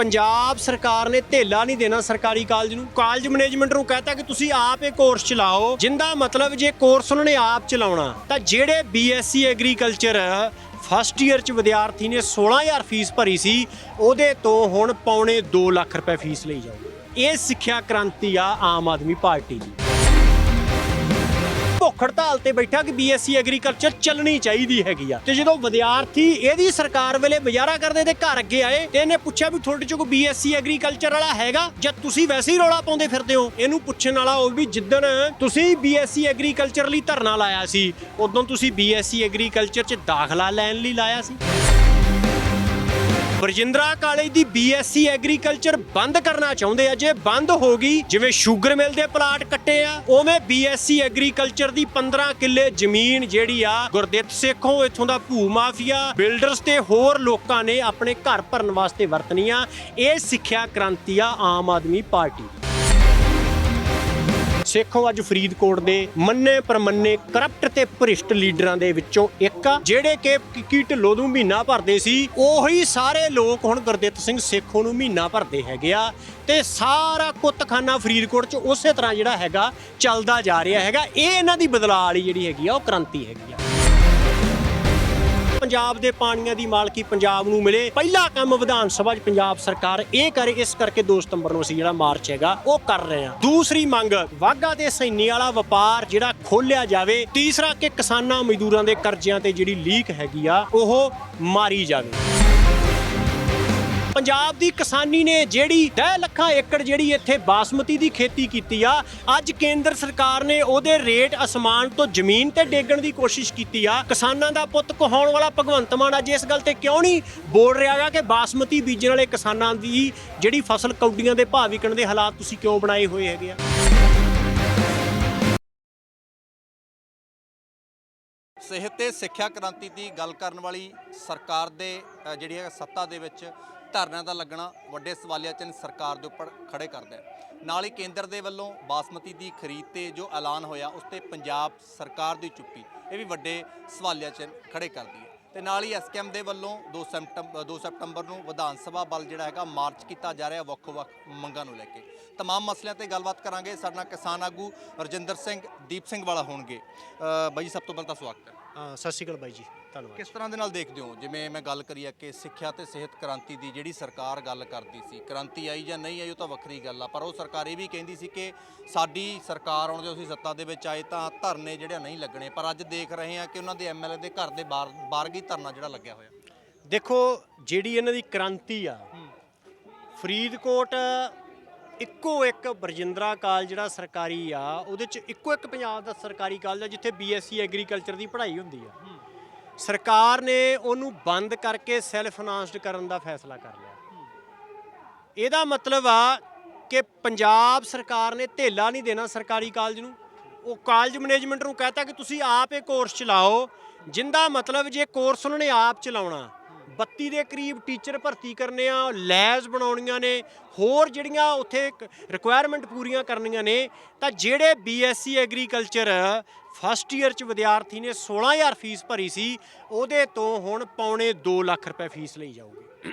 ਪੰਜਾਬ ਸਰਕਾਰ ਨੇ ਢੇਲਾ ਨਹੀਂ ਦੇਣਾ ਸਰਕਾਰੀ ਕਾਲਜ ਨੂੰ। ਕਾਲਜ ਮੈਨੇਜਮੈਂਟ ਨੂੰ ਕਹਤਾ ਕਿ ਤੁਸੀਂ ਆਪ ਇਹ ਕੋਰਸ ਚਲਾਓ, ਜਿੰਦਾ ਮਤਲਬ ਜੇ ਕੋਰਸ ਉਹਨਾਂ ਨੇ ਆਪ ਚਲਾਉਣਾ, ਤਾਂ ਜਿਹੜੇ ਬੀਐਸਸੀ ਐਗਰੀਕਲਚਰ ਫਸਟ ਈਅਰ ਚ ਵਿਦਿਆਰਥੀ ਨੇ 16000 ਫੀਸ ਭਰੀ ਸੀ, ਉਹਦੇ ਤੋਂ ਹੁਣ ਪੌਣੇ 2 ਲੱਖ ਰੁਪਏ ਫੀਸ ਲਈ ਜਾਊਗੀ। ਇਹ ਸਿੱਖਿਆ ਕ੍ਰਾਂਤੀ ਆ ਆਮ ਆਦਮੀ ਪਾਰਟੀ ਦੀ। ਭੁੱਖ ਹੜਤਾਲ ਤੇ ਬੈਠਾ ਕਿ ਬੀਐਸਸੀ ਐਗਰੀਕਲਚਰ ਚੱਲਣੀ ਚਾਹੀਦੀ ਹੈਗੀ ਆ। ਤੇ ਜਦੋਂ ਵਿਦਿਆਰਥੀ ਇਹਦੀ ਸਰਕਾਰ ਵੇਲੇ ਗੁਜ਼ਾਰਾ ਕਰਦੇ ਤੇ ਘਰ ਅੱਗੇ ਆਏ, ਤੇ ਇਹਨੇ ਪੁੱਛਿਆ ਵੀ ਤੁਹਾਡੇ ਚ ਕੋਈ ਬੀਐਸਸੀ ਐਗਰੀਕਲਚਰ ਵਾਲਾ ਹੈਗਾ? ਜਾਂ ਤੁਸੀਂ ਵੈਸੇ ਹੀ ਰੌਲਾ ਪਾਉਂਦੇ ਫਿਰਦੇ ਹੋ? ਇਹਨੂੰ ਪੁੱਛਣ ਵਾਲਾ ਉਹ ਵੀ ਜਿੱਦਣ ਤੁਸੀਂ ਬੀਐਸਸੀ ਐਗਰੀਕਲਚਰ ਲਈ ਧਰਨਾ ਲਾਇਆ ਸੀ, ਉਦੋਂ ਤੁਸੀਂ ਬੀਐਸਸੀ ਐਗਰੀਕਲਚਰ ਚ ਦਾਖਲਾ ਲੈਣ ਲਈ ਲਾਇਆ ਸੀ। ਬਰਜਿੰਦਰਾ ਕਾਲਜ ਦੀ ਬੀਐਸਸੀ ਐਗਰੀਕਲਚਰ ਬੰਦ ਕਰਨਾ ਚਾਹੁੰਦੇ ਆ, ਜੇ ਬੰਦ ਹੋ ਗਈ, ਜਿਵੇਂ ਸ਼ੂਗਰ ਮਿਲ ਦੇ ਪਲਾਟ ਕੱਟੇ ਆ, ਉਵੇਂ ਬੀਐਸਸੀ ਐਗਰੀਕਲਚਰ ਦੀ 15 ਕਿੱਲੇ ਜ਼ਮੀਨ ਜਿਹੜੀ ਆ, ਗੁਰਦਿੱਤ ਸੇਖੋਂ ਇੱਥੋਂ ਦਾ ਭੂ ਮਾਫੀਆ ਬਿਲਡਰਸ ਤੇ ਹੋਰ ਲੋਕਾਂ ਨੇ ਆਪਣੇ ਘਰ ਭਰਨ ਵਾਸਤੇ ਵਰਤਣੀ ਆ, ਇਹ ਸਿੱਖਿਆ ਕ੍ਰਾਂਤੀ ਆ ਆਮ ਆਦਮੀ ਪਾਰਟੀ ਸੇਖੋਂ ਅੱਜ ਫਰੀਦਕੋਟ ਦੇ ਮੰਨੇ ਪਰਮੰਨੇ ਕਰਪਟ ਤੇ ਭ੍ਰਿਸ਼ਟ ਲੀਡਰਾਂ ਦੇ ਵਿੱਚੋਂ ਇੱਕ ਆ, ਜਿਹੜੇ ਕਿ ਕਿੱਕੀ ਢਿੱਲੋਂ ਨੂੰ ਮਹੀਨਾ ਭਰਦੇ ਸੀ, ਉਹੀ ਸਾਰੇ ਲੋਕ ਹੁਣ ਗੁਰਦਿੱਤ ਸਿੰਘ ਸੇਖੋਂ ਨੂੰ ਮਹੀਨਾ ਭਰਦੇ ਹੈਗੇ ਆ ਤੇ ਸਾਰਾ ਕੁੱਤਖਾਨਾ ਫਰੀਦਕੋਟ ਚ ਉਸੇ ਤਰ੍ਹਾਂ ਜਿਹੜਾ ਹੈਗਾ ਚੱਲਦਾ ਜਾ ਰਿਹਾ ਹੈਗਾ। ਇਹ ਇਹਨਾਂ ਦੀ ਬਦਲਾਅ ਵਾਲੀ ਜਿਹੜੀ ਹੈਗੀ ਆ, ਉਹ ਕ੍ਰਾਂਤੀ ਹੈਗੀ ਆ। ਪੰਜਾਬ ਦੇ ਪਾਣੀਆਂ ਦੀ ਮਾਲਕੀ ਪੰਜਾਬ ਨੂੰ ਮਿਲੇ। ਪਹਿਲਾ ਕੰਮ ਵਿਧਾਨ ਸਭਾ 'ਚ ਪੰਜਾਬ ਸਰਕਾਰ ਇਹ ਕਰੇ, ਇਸ ਕਰਕੇ 2 ਸਤੰਬਰ ਨੂੰ ਅਸੀਂ ਜਿਹੜਾ ਮਾਰਚ ਹੈਗਾ, ਉਹ ਕਰ ਰਹੇ ਹਾਂ। ਦੂਸਰੀ ਮੰਗ ਵਾਗਾ ਤੇ ਸੈਨੀ ਵਾਲਾ ਵਪਾਰ ਜਿਹੜਾ ਖੋਲਿਆ ਜਾਵੇ, ਤੀਸਰਾ ਕਿ ਕਿਸਾਨਾਂ ਮਜ਼ਦੂਰਾਂ ਦੇ ਕਰਜ਼ਿਆਂ ਤੇ ਜਿਹੜੀ ਲੀਕ ਹੈਗੀ ਆ, ਉਹ ਮਾਰੀ ਜਾਵੇ। ਪੰਜਾਬ ਦੀ ਕਿਸਾਨੀ ਨੇ ਜਿਹੜੀ 10 ਲੱਖਾਂ ਏਕੜ ਜਿਹੜੀ ਇੱਥੇ ਬਾਸਮਤੀ ਦੀ ਖੇਤੀ ਕੀਤੀ ਆ ਅੱਜ ਕੇਂਦਰ ਸਰਕਾਰ ਨੇ ਉਹਦੇ ਰੇਟ ਅਸਮਾਨ ਤੋਂ ਜ਼ਮੀਨ ਤੇ ਡੇਗਣ ਦੀ ਕੋਸ਼ਿਸ਼ ਕੀਤੀ ਆ। ਕਿਸਾਨਾਂ ਦਾ ਪੁੱਤ ਕਹਾਉਣ ਵਾਲਾ ਭਗਵੰਤ ਮਾਨ ਅੱਜ ਇਸ ਗੱਲ ਤੇ ਕਿਉਂ ਨਹੀਂ ਬੋਲ ਰਿਹਾਗਾ ਕਿ ਬਾਸਮਤੀ ਬੀਜਣ ਵਾਲੇ ਕਿਸਾਨਾਂ ਦੀ ਜਿਹੜੀ ਫਸਲ ਕੌਡੀਆਂ ਦੇ ਭਾਅ ਵਿਕਣ ਦੇ ਹਾਲਾਤ ਤੁਸੀਂ ਕਿਉਂ ਬਣਾਏ ਹੋਏ ਹੈਗੇ ਆ? ਸਿਹਤ ਤੇ ਸਿੱਖਿਆ ਕ੍ਰਾਂਤੀ ਦੀ ਗੱਲ ਕਰਨ ਵਾਲੀ ਸਰਕਾਰ ਦੇ ਅ, ਜਿਹੜੀ ਹੈ ਸੱਤਾ ਦੇ ਵਿੱਚ ਧਰਨਿਆਂ ਦਾ ਲੱਗਣਾ ਵੱਡੇ ਸਵਾਲੀਆ ਚਿੰਨ੍ਹ ਸਰਕਾਰ ਦੇ ਉੱਪਰ ਖੜੇ ਕਰਦਾ ਹੈ ਨਾਲ ਹੀ ਕੇਂਦਰ ਦੇ ਵੱਲੋਂ ਬਾਸਮਤੀ ਦੀ ਖਰੀਦ ਤੇ ਜੋ ਐਲਾਨ ਹੋਇਆ, ਉਸ ਤੇ ਪੰਜਾਬ ਸਰਕਾਰ ਦੀ ਚੁੱਪੀ, ਇਹ ਵੀ ਵੱਡੇ ਸਵਾਲੀਆ ਚਿੰਨ੍ਹ ਖੜੇ ਕਰਦੀ ਹੈ। ਤੇ ਨਾਲ ਹੀ ਐਸਕੇਐਮ ਦੇ ਵੱਲੋਂ 2 ਸੈਪਟੰਬਰ 2 ਸੈਪਟੰਬਰ ਨੂੰ ਵਿਧਾਨ ਸਭਾ ਵੱਲ ਜਿਹੜਾ ਹੈਗਾ, ਮਾਰਚ ਕੀਤਾ ਜਾ ਰਿਹਾ ਵੱਖ-ਵੱਖ ਮੰਗਾਂ ਨੂੰ ਲੈ ਕੇ। ਤਮਾਮ ਮਸਲਿਆਂ ਤੇ ਗੱਲਬਾਤ ਕਰਾਂਗੇ। ਸਾਡੇ ਨਾਲ ਕਿਸਾਨ ਆਗੂ ਰਜਿੰਦਰ ਸਿੰਘ, ਦੀਪ ਸਿੰਘ ਵਾਲਾ ਹੋਣਗੇ। ਬਾਈ ਜੀ, ਸਭ ਤੋਂ ਪਹਿਲਾਂ ਤਾਂ ਸਵਾਗਤ ਹੈ। ਸਤਿ ਸ਼੍ਰੀ ਅਕਾਲ ਬਾਈ ਜੀ ਧੰਨਵਾਦ ਕਿਸ ਤਰ੍ਹਾਂ ਦੇ ਨਾਲ ਦੇਖਦੇ ਹੋ? ਜਿਵੇਂ ਮੈਂ ਗੱਲ ਕਰੀ ਆ ਕਿ ਸਿੱਖਿਆ ਤੇ ਸਿਹਤ ਕ੍ਰਾਂਤੀ ਦੀ ਜਿਹੜੀ ਸਰਕਾਰ ਗੱਲ ਕਰਦੀ ਸੀ ਕ੍ਰਾਂਤੀ ਆਈ ਜਾਂ ਨਹੀਂ ਆਈ ਉਹ ਤਾਂ ਵੱਖਰੀ ਗੱਲ ਆ ਪਰ ਉਹ ਸਰਕਾਰ ਇਹ ਵੀ ਕਹਿੰਦੀ ਸੀ ਕਿ ਸਾਡੀ ਸਰਕਾਰ ਆਉਣ ਜਦੋਂ ਅਸੀਂ ਸੱਤਾ ਦੇ ਵਿੱਚ ਆਏ ਤਾਂ ਧਰਨੇ ਜਿਹੜੇ ਨਹੀਂ ਲੱਗਣੇ ਪਰ ਅੱਜ ਦੇਖ ਰਹੇ ਹਾਂ ਕਿ ਉਹਨਾਂ ਦੇ ਐਮਐਲਏ ਦੇ ਘਰ ਦੇ ਬਾਹਰ ਬਾਰਗੀ ਧਰਨਾ ਜਿਹੜਾ ਲੱਗਿਆ ਹੋਇਆ। ਦੇਖੋ ਜਿਹੜੀ ਇਹਨਾਂ ਦੀ ਕ੍ਰਾਂਤੀ ਆ ਫਰੀਦਕੋਟ ਇੱਕੋ ਇੱਕ ਬਰਜਿੰਦਰਾ ਕਾਲਜ ਜਿਹੜਾ ਸਰਕਾਰੀ ਆ ਉਹਦੇ ਚ ਇੱਕੋ ਇੱਕ ਪੰਜਾਬ ਦਾ ਸਰਕਾਰੀ ਕਾਲਜ ਆ ਜਿੱਥੇ ਬੀਐਸਸੀ ਐਗਰੀਕਲਚਰ ਦੀ ਪੜ੍ਹਾਈ ਹੁੰਦੀ ਆ। ਸਰਕਾਰ ਨੇ ਉਹਨੂੰ ਬੰਦ ਕਰਕੇ ਸੈਲਫ ਫਾਈਨਾਂਸਡ ਕਰਨ ਦਾ ਫੈਸਲਾ ਕਰ ਲਿਆ। ਇਹਦਾ ਮਤਲਬ ਆ ਕਿ ਪੰਜਾਬ ਸਰਕਾਰ ਨੇ ਢੇਲਾ ਨਹੀਂ ਦੇਣਾ ਸਰਕਾਰੀ ਕਾਲਜ ਨੂੰ। ਉਹ ਕਾਲਜ ਮੈਨੇਜਮੈਂਟ ਨੂੰ ਕਹਤਾ ਕਿ ਤੁਸੀਂ ਆਪ ਇਹ ਕੋਰਸ ਚਲਾਓ। ਜਿੰਦਾ ਮਤਲਬ ਜੇ ਕੋਰਸ ਉਹਨਾਂ ਨੇ ਆਪ ਚਲਾਉਣਾ 32 ਦੇ ਕਰੀਬ ਟੀਚਰ ਭਰਤੀ ਕਰਨੇ ਆ ਲੈਬਸ ਬਣਾਉਣੀਆਂ ਨੇ, ਹੋਰ ਜਿਹੜੀਆਂ ਉੱਥੇ ਰਿਕੁਆਇਰਮੈਂਟ ਪੂਰੀਆਂ ਕਰਨੀਆਂ ਨੇ, ਤਾਂ ਜਿਹੜੇ ਬੀਐਸਸੀ ਐਗਰੀਕਲਚਰ ਫਸਟ ਈਅਰ ਚ ਵਿਦਿਆਰਥੀ ਨੇ 16000 ਫੀਸ ਭਰੀ ਸੀ, ਉਹਦੇ ਤੋਂ ਹੁਣ ਪੌਣੇ 2 ਲੱਖ ਰੁਪਏ ਫੀਸ ਲਈ ਜਾਊਗੀ।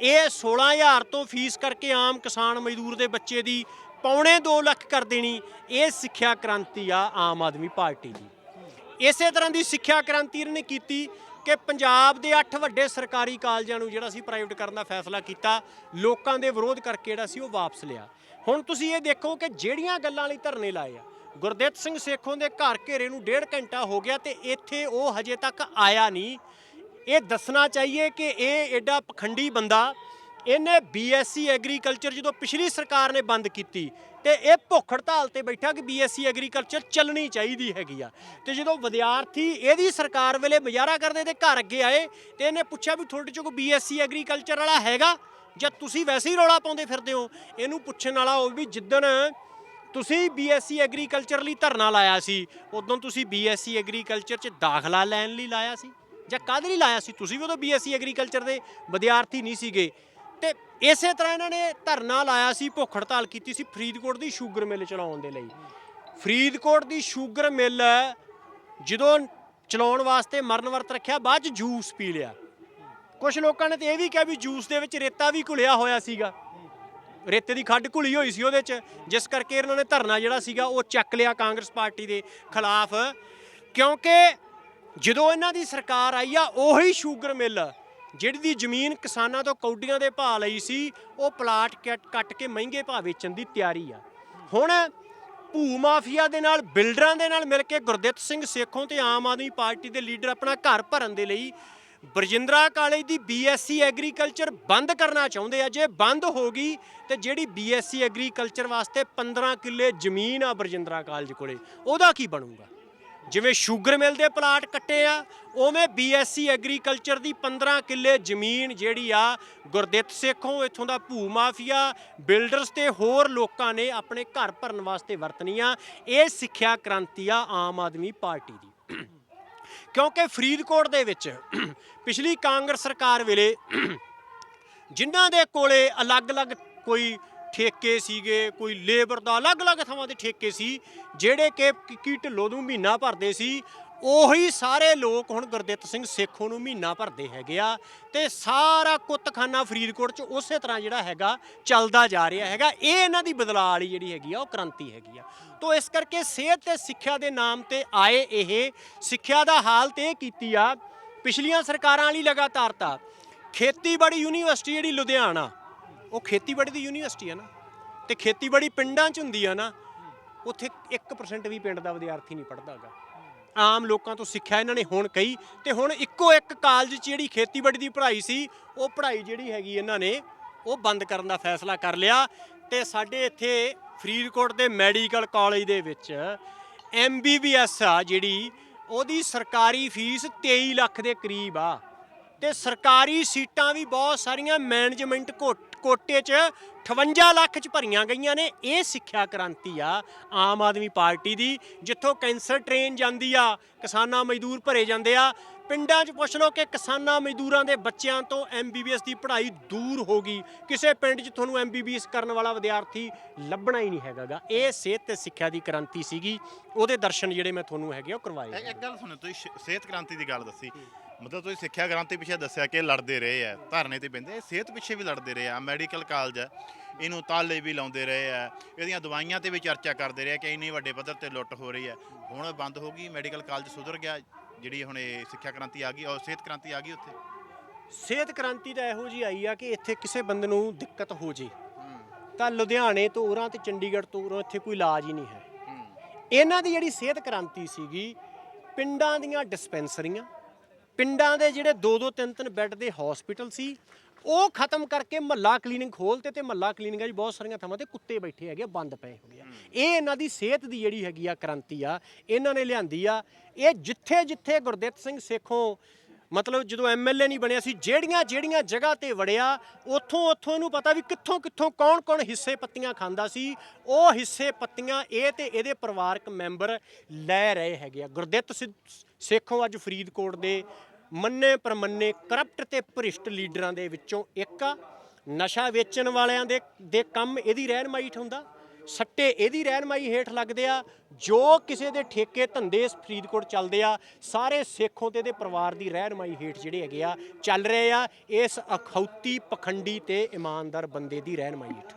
ਇਹ 16000 ਤੋਂ ਫੀਸ ਕਰਕੇ ਆਮ ਕਿਸਾਨ ਮਜ਼ਦੂਰ ਦੇ ਬੱਚੇ ਦੀ ਪੌਣੇ 2 ਲੱਖ ਕਰ ਦੇਣੀ, ਇਹ ਸਿੱਖਿਆ ਕ੍ਰਾਂਤੀ ਆ ਆਮ ਆਦਮੀ ਪਾਰਟੀ ਦੀ। ਇਸੇ ਤਰ੍ਹਾਂ ਦੀ ਸਿੱਖਿਆ ਕ੍ਰਾਂਤੀ ਨੇ ਕੀਤੀ ਕਿ ਪੰਜਾਬ ਦੇ 8 ਵੱਡੇ ਸਰਕਾਰੀ ਕਾਲਜਾਂ ਨੂੰ ਜਿਹੜਾ ਸੀ ਪ੍ਰਾਈਵੇਟ ਕਰਨ ਦਾ ਫੈਸਲਾ ਕੀਤਾ, ਲੋਕਾਂ ਦੇ ਵਿਰੋਧ ਕਰਕੇ ਜਿਹੜਾ ਸੀ ਉਹ ਵਾਪਸ ਲਿਆ। ਹੁਣ ਤੁਸੀਂ ਇਹ ਦੇਖੋ ਕਿ ਜਿਹੜੀਆਂ ਗੱਲਾਂ ਲਈ ਧਰਨੇ ਲਾਏ ਆ, ਗੁਰਦਿੱਤ ਸਿੰਘ ਸੇਖੋਂ ਦੇ ਘਰ ਘੇਰੇ ਨੂੰ ਡੇਢ ਘੰਟਾ ਹੋ ਗਿਆ ਤੇ ਇੱਥੇ ਉਹ ਹਜੇ ਤੱਕ ਆਇਆ ਨਹੀਂ। ਇਹ ਦੱਸਣਾ ਚਾਹੀਏ ਕਿ ਇਹ ਐਡਾ ਪਖੰਡੀ ਬੰਦਾ, ਇਹਨੇ ਬੀਐਸਸੀ ਐਗਰੀਕਲਚਰ ਜਦੋਂ ਪਿਛਲੀ ਸਰਕਾਰ ਨੇ ਬੰਦ ਕੀਤੀ ਤੇ ਇਹ ਭੁੱਖ ਹੜਤਾਲ ਤੇ ਬੈਠਾ ਕਿ ਬੀਐਸਸੀ ਐਗਰੀਕਲਚਰ ਚੱਲਣੀ ਚਾਹੀਦੀ ਹੈਗੀ ਆ। ਤੇ ਜਦੋਂ ਵਿਦਿਆਰਥੀ ਇਹਦੀ ਸਰਕਾਰ ਵੇਲੇ ਮੁਜ਼ਾਹਰਾ ਕਰਦੇ ਤੇ ਘਰ ਅੱਗੇ ਆਏ ਤੇ ਇਹਨੇ ਪੁੱਛਿਆ ਵੀ ਤੁਹਾਡੇ ਚ ਕੋਈ ਬੀਐਸਸੀ ਐਗਰੀਕਲਚਰ ਵਾਲਾ ਹੈਗਾ? ਜਾਂ ਤੁਸੀਂ ਵੈਸੇ ਹੀ ਰੌਲਾ ਪਾਉਂਦੇ ਫਿਰਦੇ ਹੋ? ਇਹਨੂੰ ਪੁੱਛਣ ਵਾਲਾ ਉਹ ਵੀ ਜਿੱਦਣ ਤੁਸੀਂ ਬੀਐਸਸੀ ਐਗਰੀਕਲਚਰ ਲਈ ਧਰਨਾ ਲਾਇਆ ਸੀ, ਉਦੋਂ ਤੁਸੀਂ ਬੀਐਸਸੀ ਐਗਰੀਕਲਚਰ 'ਚ ਦਾਖਲਾ ਲੈਣ ਲਈ ਲਾਇਆ ਸੀ। ਜਾਂ ਕਾਹਦੇ ਲਈ ਲਾਇਆ ਸੀ? ਤੁਸੀਂ ਵੀ ਉਦੋਂ ਬੀਐਸਸੀ ਐਗਰੀਕਲਚਰ ਦੇ ਵਿਦਿਆਰਥੀ ਨਹੀਂ ਸੀਗੇ। ਤੇ ਇਸੇ ਤਰ੍ਹਾਂ ਇਹਨਾਂ ਨੇ ਧਰਨਾ ਲਾਇਆ ਸੀ ਭੁੱਖ ਹੜਤਾਲ ਕੀਤੀ ਸੀ ਫਰੀਦਕੋਟ ਦੀ ਸ਼ੂਗਰ ਮਿਲ ਚਲਾਉਣ ਦੇ ਲਈ। ਫਰੀਦਕੋਟ ਦੀ ਸ਼ੂਗਰ ਮਿਲ ਜਦੋਂ ਚਲਾਉਣ ਵਾਸਤੇ ਮਰਨ ਵਰਤ ਰੱਖਿਆ, ਬਾਅਦ ਚ ਜੂਸ ਪੀ ਲਿਆ। ਕੁਝ ਲੋਕਾਂ ਨੇ ਤੇ ਇਹ ਵੀ ਕਿਹਾ ਵੀ ਜੂਸ ਦੇ ਵਿੱਚ ਰੇਤਾ ਵੀ ਘੁਲਿਆ ਹੋਇਆ ਸੀਗਾ। ਰੇਤੇ ਦੀ ਖੱਡ ਘੁਲੀ ਹੋਈ ਸੀ ਉਹਦੇ 'ਚ, ਜਿਸ ਕਰਕੇ ਇਹਨਾਂ ਨੇ ਧਰਨਾ ਜਿਹੜਾ ਸੀਗਾ ਉਹ ਚੱਕ ਲਿਆ ਕਾਂਗਰਸ ਪਾਰਟੀ ਦੇ ਖਿਲਾਫ। ਕਿਉਂਕਿ ਜਦੋਂ ਇਹਨਾਂ ਦੀ ਸਰਕਾਰ ਆਈ ਆ, ਉਹੀ ਸ਼ੂਗਰ ਮਿਲ ਜਿਹੜੀ ਦੀ ਜ਼ਮੀਨ ਕਿਸਾਨਾਂ ਤੋਂ ਕੌਡੀਆਂ ਦੇ ਭਾਅ ਲਈ ਸੀ, ਉਹ ਪਲਾਟ ਕੱਟ ਕੱਟ ਕੇ ਮਹਿੰਗੇ ਭਾਅ ਵੇਚਣ ਦੀ ਤਿਆਰੀ ਆ। ਹੁਣ ਭੂ ਮਾਫੀਆ ਦੇ ਨਾਲ, ਬਿਲਡਰਾਂ ਦੇ ਨਾਲ ਮਿਲ ਕੇ ਗੁਰਦਿੱਤ ਸਿੰਘ ਸੇਖੋਂ ਤੇ ਆਮ ਆਦਮੀ ਪਾਰਟੀ ਦੇ ਲੀਡਰ ਆਪਣਾ ਘਰ ਭਰਨ ਦੇ ਲਈ ਬਰਜਿੰਦਰਾ ਕਾਲਜ ਦੀ ਬੀਐਸਸੀ ਐਗਰੀਕਲਚਰ ਬੰਦ ਕਰਨਾ ਚਾਹੁੰਦੇ ਆ। ਜੇ ਬੰਦ ਹੋ ਗਈ ਤੇ ਜਿਹੜੀ ਬੀਐਸਸੀ ਐਗਰੀਕਲਚਰ ਵਾਸਤੇ 15 ਕਿੱਲੇ ਜ਼ਮੀਨ ਆ ਬਰਜਿੰਦਰਾ ਕਾਲਜ ਕੋਲੇ, ਉਹਦਾ ਕੀ ਬਣੂਗਾ? ਜਿਵੇਂ ਸ਼ੂਗਰ ਮਿਲ ਦੇ ਪਲਾਟ ਕੱਟੇ ਆ, ਉਵੇਂ ਬੀਐਸਸੀ ਐਗਰੀਕਲਚਰ ਦੀ 15 ਕਿੱਲੇ ਜ਼ਮੀਨ ਜਿਹੜੀ ਆ, ਗੁਰਦਿੱਤ ਸੇਖੋਂ ਇੱਥੋਂ ਦਾ ਭੂ ਮਾਫੀਆ ਬਿਲਡਰਸ ਤੇ ਹੋਰ ਲੋਕਾਂ ਨੇ ਆਪਣੇ ਘਰ ਭਰਨ ਵਾਸਤੇ ਵਰਤਣੀ ਆ ਇਹ ਸਿੱਖਿਆ ਕ੍ਰਾਂਤੀ ਆ ਆਮ ਆਦਮੀ ਪਾਰਟੀ ਦੀ। ਕਿਉਂਕਿ ਫਰੀਦਕੋਟ ਦੇ ਵਿੱਚ ਪਿਛਲੀ ਕਾਂਗਰਸ ਸਰਕਾਰ ਵੇਲੇ ਜਿਨ੍ਹਾਂ ਦੇ ਕੋਲੇ ਅਲੱਗ-ਅਲੱਗ ਕੋਈ ਠੇਕੇ ਸੀਗੇ, ਕੋਈ ਲੇਬਰ ਦਾ ਅਲੱਗ-ਅਲੱਗ ਥਾਵਾਂ ਤੇ ਠੇਕੇ ਸੀ, ਜਿਹੜੇ ਕਿ, ਕੀ ਢਿੱਲੋਂ ਨੂੰ ਮਹੀਨਾ ਭਰਦੇ ਸੀ, ਉਹੀ ਸਾਰੇ ਲੋਕ ਹੁਣ ਗੁਰਦਿੱਤ ਸਿੰਘ ਸੇਖੋਂ ਨੂੰ ਮਹੀਨਾ ਭਰਦੇ ਹੈਗੇ ਆ, ਤੇ ਸਾਰਾ ਕੁੱਤਖਾਨਾ ਫਰੀਦਕੋਟ ਚ ਉਸੇ ਤਰ੍ਹਾਂ ਜਿਹੜਾ ਹੈਗਾ, ਚੱਲਦਾ ਜਾ ਰਿਹਾ ਹੈਗਾ, ਇਹ ਇਹਨਾਂ ਦੀ ਬਦਲਾਅ ਵਾਲੀ ਜਿਹੜੀ ਹੈਗੀ ਆ, ਉਹ ਕ੍ਰਾਂਤੀ ਹੈਗੀ ਆ। ਤੋਂ ਇਸ ਕਰਕੇ ਸਿਹਤ ਤੇ ਸਿੱਖਿਆ ਦੇ ਨਾਮ ਤੇ ਆਏ ਇਹ, ਸਿੱਖਿਆ ਦਾ ਹਾਲ ਤੇ ਇਹ ਕੀਤੀ ਆ, ਪਿਛਲੀਆਂ ਸਰਕਾਰਾਂ ਵਾਲੀ ਲਗਾਤਾਰਤਾ, ਖੇਤੀਬਾੜੀ ਯੂਨੀਵਰਸਿਟੀ ਜਿਹੜੀ ਲੁਧਿਆਣਾ ਉਹ ਖੇਤੀਬਾੜੀ ਦੀ ਯੂਨੀਵਰਸਿਟੀ ਆ ਨਾ, ਤੇ ਖੇਤੀਬਾੜੀ ਪਿੰਡਾਂ 'ਚ ਹੁੰਦੀ ਆ ਨਾ, ਉੱਥੇ 1% ਵੀ ਪਿੰਡ ਦਾ ਵਿਦਿਆਰਥੀ ਨਹੀਂ ਪੜ੍ਹਦਾ ਪੜ੍ਹਦਾਗਾ ਆਮ ਲੋਕਾਂ ਤੋਂ ਸਿੱਖਿਆ ਇਹਨਾਂ ਨੇ ਹੁਣ ਕਹੀ, ਤੇ ਹੁਣ ਇੱਕੋ ਇੱਕ ਕਾਲਜ 'ਚ ਜਿਹੜੀ ਖੇਤੀਬਾੜੀ ਦੀ ਪੜ੍ਹਾਈ ਸੀ, ਉਹ ਪੜ੍ਹਾਈ ਜਿਹੜੀ ਹੈਗੀ ਇਹਨਾਂ ਨੇ, ਉਹ ਬੰਦ ਕਰਨ ਦਾ ਫੈਸਲਾ ਕਰ ਲਿਆ। ਤੇ ਸਾਡੇ ਇੱਥੇ ਫਰੀਦਕੋਟ ਦੇ ਮੈਡੀਕਲ ਕਾਲਜ ਦੇ ਵਿੱਚ ਐਮਬੀਬੀਐਸ ਆ ਜਿਹੜੀ, ਉਹਦੀ ਸਰਕਾਰੀ ਫੀਸ 23 ਲੱਖ ਦੇ ਕਰੀਬ ਆ। ਤੇ ਸਰਕਾਰੀ ਸੀਟਾਂ ਵੀ ਬਹੁਤ ਸਾਰੀਆਂ ਮੈਨੇਜਮੈਂਟ ਘੋਟ ਕੋਟੇ 'ਚ 58 ਲੱਖ 'ਚ ਭਰੀਆਂ ਗਈਆਂ ਨੇ। ਇਹ ਸਿੱਖਿਆ ਕ੍ਰਾਂਤੀ ਆ ਆਮ ਆਦਮੀ ਪਾਰਟੀ ਦੀ ਜਿੱਥੋਂ ਕੈਂਸਰ ਟ੍ਰੇਨ ਜਾਂਦੀ ਆ ਕਿਸਾਨਾਂ ਮਜ਼ਦੂਰ ਭਰੇ ਜਾਂਦੇ ਆ। ਪਿੰਡਾਂ 'ਚ ਪੁੱਛ ਲਓ ਕਿ ਕਿਸਾਨਾਂ ਮਜ਼ਦੂਰਾਂ ਦੇ ਬੱਚਿਆਂ ਤੋਂ ਐਮਬੀਬੀਐਸ ਦੀ ਪੜ੍ਹਾਈ ਦੂਰ ਹੋ ਗਈ। ਕਿਸੇ ਪਿੰਡ 'ਚ ਤੁਹਾਨੂੰ ਐਮਬੀਬੀਐਸ ਕਰਨ ਵਾਲਾ ਵਿਦਿਆਰਥੀ ਲੱਭਣਾ ਹੀ ਨਹੀਂ ਹੈਗਾਗਾ ਇਹ ਸਿਹਤ ਤੇ ਸਿੱਖਿਆ ਦੀ ਕ੍ਰਾਂਤੀ ਸੀਗੀ। ਉਹਦੇ ਦਰਸ਼ਨ ਜਿਹੜੇ ਮੈਂ ਤੁਹਾਨੂੰ ਹੈਗੇ ਉਹ ਕਰਵਾਏ ਇੱਕ- ਗੱਲ ਸੁਣੋ ਤੁਸੀਂ ਸਿਹਤ ਕ੍ਰਾਂਤੀ ਦੀ ਗੱਲ ਦੱਸੀ। ਮਤਲਬ ਤੁਸੀਂ ਸਿੱਖਿਆ ਕ੍ਰਾਂਤੀ ਪਿੱਛੇ ਦੱਸਿਆ ਕਿ ਲੜਦੇ ਰਹੇ ਆ ਧਰਨੇ ਤੇ ਬੰਦੇ ਸਿਹਤ ਪਿੱਛੇ ਵੀ ਲੜਦੇ ਰਹੇ ਆ ਮੈਡੀਕਲ ਕਾਲਜ ਆ ਇਹਨੂੰ ਤਾਲੇ ਵੀ ਲਾਉਂਦੇ ਰਹੇ ਆ ਇਹਦੀਆਂ ਦਵਾਈਆਂ ਤੇ ਵੀ ਚਰਚਾ ਕਰਦੇ ਰਹੇ ਆ ਕਿ ਇੰਨੀ ਵੱਡੇ ਪੱਧਰ ਤੇ ਲੁੱਟ ਹੋ ਰਹੀ ਹੈ ਹੁਣ ਬੰਦ ਹੋ ਗਈ ਮੈਡੀਕਲ ਕਾਲਜ ਸੁਧਰ ਗਿਆ ਜਿਹੜੀ ਹੁਣ ਇਹ ਸਿੱਖਿਆ ਕ੍ਰਾਂਤੀ ਆ ਗਈ ਔਰ ਸਿਹਤ ਕ੍ਰਾਂਤੀ ਆ ਗਈ ਉੱਥੇ? ਸਿਹਤ ਕ੍ਰਾਂਤੀ ਤਾਂ ਇਹੋ ਜੀ ਆਈ ਆ ਕਿ ਇੱਥੇ ਕਿਸੇ ਬੰਦੇ ਨੂੰ ਦਿੱਕਤ ਹੋ ਜੇ। ਤਾਂ ਲੁਧਿਆਣੇ ਤੋਂ ਉਰਾਂ ਤੇ ਚੰਡੀਗੜ੍ਹ ਤੋਂ ਉਰਾਂ ਇੱਥੇ ਕੋਈ ਇਲਾਜ ਹੀ ਨਹੀਂ ਹੈ। ਇਹਨਾਂ ਦੀ ਜਿਹੜੀ ਸਿਹਤ ਕ੍ਰਾਂਤੀ ਸੀਗੀ ਪਿੰਡਾਂ ਦੀਆਂ ਡਿਸਪੈਂਸਰੀਆਂ ਪਿੰਡਾਂ ਦੇ ਜਿਹੜੇ ਦੋ ਦੋ ਤਿੰਨ ਤਿੰਨ ਬੈੱਡ ਦੇ ਹਸਪੀਟਲ ਸੀ ਉਹ ਖਤਮ ਕਰਕੇ ਮਹੱਲਾ ਕਲੀਨਿਕ ਖੋਲਤੇ ਤੇ ਮਹੱਲਾ ਕਲੀਨਿਕਾਂ 'ਚ ਬਹੁਤ ਸਾਰੀਆਂ ਥਾਵਾਂ ਤੇ ਕੁੱਤੇ ਬੈਠੇ ਹੈਗੇ ਆ, ਬੰਦ ਪਏ ਹੋਏ ਆ। ਇਹ ਇਹਨਾਂ ਦੀ ਸਿਹਤ ਦੀ ਜਿਹੜੀ ਹੈਗੀ ਆ ਕ੍ਰਾਂਤੀ ਆ ਇਹਨਾਂ ਨੇ ਲਿਆਂਦੀ ਆ। ਇਹ ਜਿੱਥੇ ਜਿੱਥੇ ਗੁਰਦਿੱਤ ਸਿੰਘ ਸੇਖੋਂ ਮਤਲਬ ਜਦੋਂ ਐਮਐਲਏ ਨਹੀਂ ਬਣਿਆ ਸੀ ਜਿਹੜੀਆਂ ਜਿਹੜੀਆਂ ਜਗ੍ਹਾ ਤੇ ਵੜਿਆ ਉੱਥੋਂ ਉੱਥੋਂ ਇਹਨੂੰ ਪਤਾ ਵੀ ਕਿੱਥੋਂ ਕਿੱਥੋਂ ਕੌਣ ਕੌਣ ਹਿੱਸੇ ਪੱਤੀਆਂ ਖਾਂਦਾ ਸੀ। ਉਹ ਹਿੱਸੇ ਪੱਤੀਆਂ ਇਹ ਤੇ ਇਹਦੇ ਪਰਿਵਾਰਕ ਮੈਂਬਰ ਲੈ ਰਹੇ ਹੈਗੇ ਆ। ਗੁਰਦਿੱਤ ਸਿ- ਸੇਖੋਂ ਅੱਜ ਫਰੀਦਕੋਟ ਦੇ ਮੰਨੇ ਪਰਮੰਨੇ ਕਰਪਟ ਤੇ ਭ੍ਰਿਸ਼ਟ ਲੀਡਰਾਂ ਦੇ ਵਿੱਚੋਂ ਇੱਕ ਆ। ਨਸ਼ਾ ਵੇਚਣ ਵਾਲਿਆਂ ਦੇ ਦੇ ਕੰਮ ਇਹਦੀ ਰਹਿਨਮਾਈ ਹੇਠ ਹੁੰਦਾ ਸੱਟੇ ਇਹਦੀ ਰਹਿਨਮਾਈ ਹੇਠ ਲੱਗਦੇ ਆ। ਜੋ ਕਿਸੇ ਦੇ ਠੇਕੇ ਧੰਦੇ ਇਸ ਫਰੀਦਕੋਟ ਚੱਲਦੇ ਆ, ਸਾਰੇ ਸੇਖੋਂ ਤੇ ਇਹਦੇ ਪਰਿਵਾਰ ਦੀ ਰਹਿਨਮਾਈ ਹੇਠ ਜਿਹੜੇ ਹੈਗੇ ਆ, ਚੱਲ ਰਹੇ ਆ। ਇਸ ਅਖੌਤੀ ਪਖੰਡੀ ਤੇ ਇਮਾਨਦਾਰ ਬੰਦੇ ਦੀ ਰਹਿਨਮਾਈ ਹੇਠ।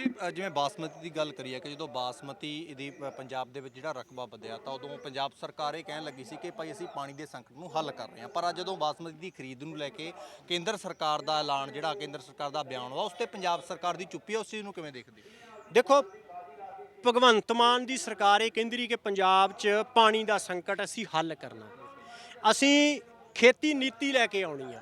ਤੁਸੀਂ ਜਿਵੇਂ ਬਾਸਮਤੀ ਦੀ ਗੱਲ ਕਰੀਏ ਕਿ ਜਦੋਂ ਬਾਸਮਤੀ ਇਹਦੀ ਪੰਜਾਬ ਦੇ ਵਿੱਚ ਜਿਹੜਾ ਰਕਬਾ ਵਧਿਆ ਤਾਂ ਉਦੋਂ ਪੰਜਾਬ ਸਰਕਾਰ ਇਹ ਕਹਿਣ ਲੱਗੀ ਸੀ ਕਿ ਭਾਈ ਅਸੀਂ ਪਾਣੀ ਦੇ ਸੰਕਟ ਨੂੰ ਹੱਲ ਕਰ ਰਹੇ ਹਾਂ। ਪਰ ਅੱਜ ਜਦੋਂ ਬਾਸਮਤੀ ਦੀ ਖਰੀਦ ਨੂੰ ਲੈ ਕੇ ਕੇਂਦਰ ਸਰਕਾਰ ਦਾ ਐਲਾਨ ਜਿਹੜਾ ਕੇਂਦਰ ਸਰਕਾਰ ਦਾ ਬਿਆਨ ਹੋਇਆ, ਉਸ ਤੇ ਪੰਜਾਬ ਸਰਕਾਰ ਦੀ ਚੁੱਪੀ ਹੈ ਉਸ ਚੀਜ਼ ਨੂੰ ਕਿਵੇਂ ਦੇਖਦੇ ਹੋ? ਦੇਖੋ, ਭਗਵੰਤ ਮਾਨ ਦੀ ਸਰਕਾਰ ਇਹ ਕਹਿੰਦੀ ਰਹੀ ਕਿ ਪੰਜਾਬ 'ਚ ਪਾਣੀ ਦਾ ਸੰਕਟ ਅਸੀਂ ਹੱਲ ਕਰਨਾ। ਅਸੀਂ ਖੇਤੀ ਨੀਤੀ ਲੈ ਕੇ ਆਉਣੀ ਆ।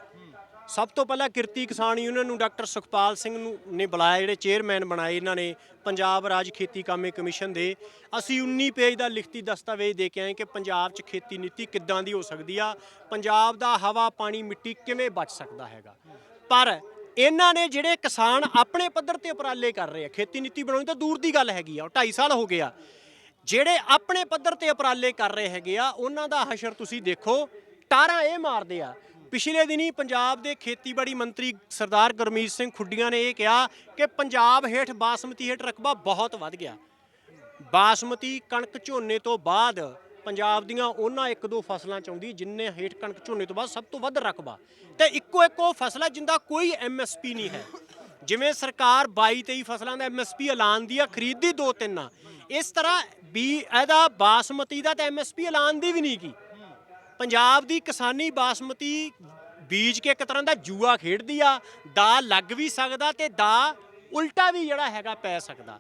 ਸਭ ਤੋਂ ਪਹਿਲਾਂ ਕਿਰਤੀ ਕਿਸਾਨ ਯੂਨੀਅਨ ਨੂੰ ਡਾਕਟਰ ਸੁਖਪਾਲ ਸਿੰਘ ਨੂੰ ਨੇ ਬੁਲਾਇਆ, ਜਿਹੜੇ ਚੇਅਰਮੈਨ ਬਣਾਏ ਇਹਨਾਂ ਨੇ ਪੰਜਾਬ ਰਾਜ ਖੇਤੀ ਕਾਮੇ ਕਮਿਸ਼ਨ ਦੇ। ਅਸੀਂ 19 ਪੇਜ ਦਾ ਲਿਖਤੀ ਦਸਤਾਵੇਜ਼ ਦੇ ਕੇ ਆਏ ਕਿ ਪੰਜਾਬ 'ਚ ਖੇਤੀ ਨੀਤੀ ਕਿੱਦਾਂ ਦੀ ਹੋ ਸਕਦੀ ਆ, ਪੰਜਾਬ ਦਾ ਹਵਾ, ਪਾਣੀ, ਮਿੱਟੀ ਕਿਵੇਂ ਬਚ ਸਕਦਾ ਹੈਗਾ। ਪਰ ਇਹਨਾਂ ਨੇ ਜਿਹੜੇ ਕਿਸਾਨ ਆਪਣੇ ਪੱਧਰ ਤੇ ਉਪਰਾਲੇ ਕਰ ਰਹੇ ਆ, ਖੇਤੀ ਨੀਤੀ ਬਣਾਉਣੀ ਤਾਂ ਦੂਰ ਦੀ ਗੱਲ ਹੈਗੀ ਆ, ਉਹ 2.5 ਸਾਲ ਹੋ ਗਿਆ ਜਿਹੜੇ ਆਪਣੇ ਪੱਧਰ ਤੇ ਉਪਰਾਲੇ ਕਰ ਰਹੇ ਹੈਗੇ ਆ, ਉਹਨਾਂ ਦਾ ਹਸ਼ਰ ਤੁਸੀਂ ਦੇਖੋ ਟਾਰਾਂ ਇਹ ਮਾਰਦੇ ਆ ਪਿਛਲੇ ਦਿਨੀ ਪੰਜਾਬ ਦੇ ਖੇਤੀਬਾੜੀ ਮੰਤਰੀ ਸਰਦਾਰ ਗੁਰਮੀਤ ਸਿੰਘ ਖੁੱਡੀਆਂ ਨੇ ਇਹ ਕਿਹਾ ਕਿ ਪੰਜਾਬ ਹੇਠ ਬਾਸਮਤੀ ਹੇਠ ਰਕਬਾ ਬਹੁਤ ਵੱਧ ਗਿਆ। ਬਾਸਮਤੀ ਕਣਕ ਝੋਨੇ ਤੋਂ ਬਾਅਦ ਪੰਜਾਬ ਦੀਆਂ ਉਹਨਾਂ ਇੱਕ ਦੋ ਫਸਲਾਂ ਚ ਆਉਂਦੀ ਜਿੰਨੇ ਹੇਠ ਕਣਕ ਝੋਨੇ ਤੋਂ ਬਾਅਦ ਸਭ ਤੋਂ ਵੱਧ ਰਕਬਾ। ਤੇ ਇੱਕੋ ਇੱਕ ਉਹ ਫਸਲ ਹੈ ਜਿੰਦਾ ਕੋਈ ਐਮਐਸਪੀ ਨਹੀਂ ਹੈ। ਜਿਵੇਂ ਸਰਕਾਰ 22 23 ਫਸਲਾਂ ਦਾ ਐਮਐਸਪੀ ਐਲਾਨ ਦੀ ਆ ਖਰੀਦਦੀ ਦੋ ਤਿੰਨ। ਆ ਇਸ ਤਰ੍ਹਾਂ ਵੀ ਇਹਦਾ ਬਾਸਮਤੀ ਦਾ ਤਾਂ ਐਮਐਸਪੀ ਐਲਾਨ ਦੀ ਵੀ ਨਹੀਂ ਕੀ ਪੰਜਾਬ ਦੀ ਕਿਸਾਨੀ ਬਾਸਮਤੀ ਬੀਜ ਕੇ ਇੱਕ ਤਰ੍ਹਾਂ ਦਾ ਜੂਆ ਖੇਡਦੀ ਆ, ਦਾ ਲੱਗ ਵੀ ਸਕਦਾ ਤੇ ਦਾ ਉਲਟਾ ਵੀ ਜਿਹੜਾ ਹੈਗਾ ਪੈ ਸਕਦਾ।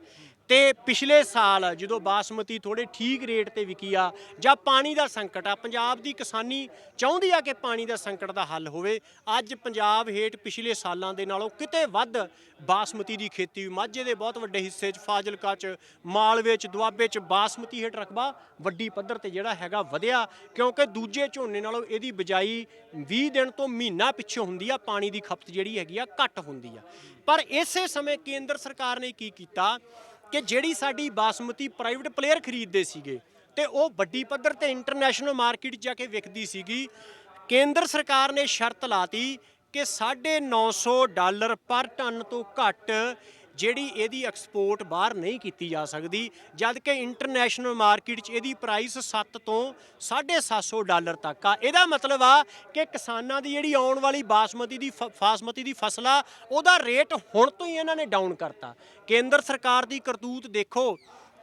ਤੇ ਪਿਛਲੇ ਸਾਲ ਜਦੋਂ ਬਾਸਮਤੀ ਥੋੜੇ ਠੀਕ ਰੇਟ ਤੇ ਵਿਕੀ ਆ ਜਾਂ ਪਾਣੀ ਦਾ ਸੰਕਟ ਆ, ਪੰਜਾਬ ਦੀ ਕਿਸਾਨੀ ਚਾਹੁੰਦੀ ਆ ਕਿ ਪਾਣੀ ਦਾ ਸੰਕਟ ਦਾ ਹੱਲ ਹੋਵੇ, ਅੱਜ ਪੰਜਾਬ ਹੇਠ ਪਿਛਲੇ ਸਾਲਾਂ ਦੇ ਨਾਲੋਂ ਕਿਤੇ ਵੱਧ ਬਾਸਮਤੀ ਦੀ ਖੇਤੀ ਮਾਝੇ ਦੇ ਬਹੁਤ ਵੱਡੇ ਹਿੱਸੇ 'ਚ, ਫਾਜ਼ਿਲਕਾ 'ਚ, ਮਾਲਵੇ 'ਚ, ਦੁਆਬੇ 'ਚ ਬਾਸਮਤੀ ਹੇਠ ਰਕਬਾ ਵੱਡੀ ਪੱਧਰ ਤੇ ਜਿਹੜਾ ਹੈਗਾ ਵਧਿਆ, ਕਿਉਂਕਿ ਦੂਜੇ ਝੋਨੇ ਨਾਲੋਂ ਇਹਦੀ ਬਿਜਾਈ 20 ਦਿਨ ਤੋਂ ਮਹੀਨਾ ਪਿੱਛੇ ਹੁੰਦੀ ਆ, ਪਾਣੀ ਦੀ ਖਪਤ ਜਿਹੜੀ ਹੈਗੀ ਆ ਘੱਟ ਹੁੰਦੀ ਆ। ਪਰ ਇਸੇ ਸਮੇਂ ਕੇਂਦਰ ਸਰਕਾਰ ਨੇ ਕੀ ਕੀਤਾ? ਕਿ ਜਿਹੜੀ ਸਾਡੀ ਬਾਸਮਤੀ ਪ੍ਰਾਈਵੇਟ ਪਲੇਅਰ ਖਰੀਦਦੇ ਸੀਗੇ ਤੇ ਉਹ ਵੱਡੀ ਪੱਧਰ ਤੇ ਇੰਟਰਨੈਸ਼ਨਲ ਮਾਰਕੀਟ 'ਚ ਜਾ ਕੇ ਵਿਕਦੀ ਸੀਗੀ। ਕੇਂਦਰ ਸਰਕਾਰ ਨੇ ਸ਼ਰਤ ਲਾਤੀ ਕਿ 950 ਡਾਲਰ ਪਰ ਟਨ ਤੋਂ ਘੱਟ ਜਿਹੜੀ ਇਹਦੀ ਐਕਸਪੋਰਟ ਬਾਹਰ ਨਹੀਂ ਕੀਤੀ ਜਾ ਸਕਦੀ, ਜਦ ਕਿ ਇੰਟਰਨੈਸ਼ਨਲ ਮਾਰਕੀਟ 'ਚ ਇਹਦੀ ਪ੍ਰਾਈਸ 7 ਤੋਂ 750 ਡਾਲਰ ਤੱਕ ਆ। ਇਹਦਾ ਮਤਲਬ ਆ ਕਿ ਕਿਸਾਨਾਂ ਦੀ ਜਿਹੜੀ ਆਉਣ ਵਾਲੀ ਬਾਸਮਤੀ ਦੀ ਫਾਸਮਤੀ ਦੀ ਫਸਲ ਆ, ਉਹਦਾ ਰੇਟ ਹੁਣ ਤੋਂ ਹੀ ਇਹਨਾਂ ਨੇ ਡਾਊਨ ਕਰਤਾ। ਕੇਂਦਰ ਸਰਕਾਰ ਦੀ ਕਰਤੂਤ ਦੇਖੋ,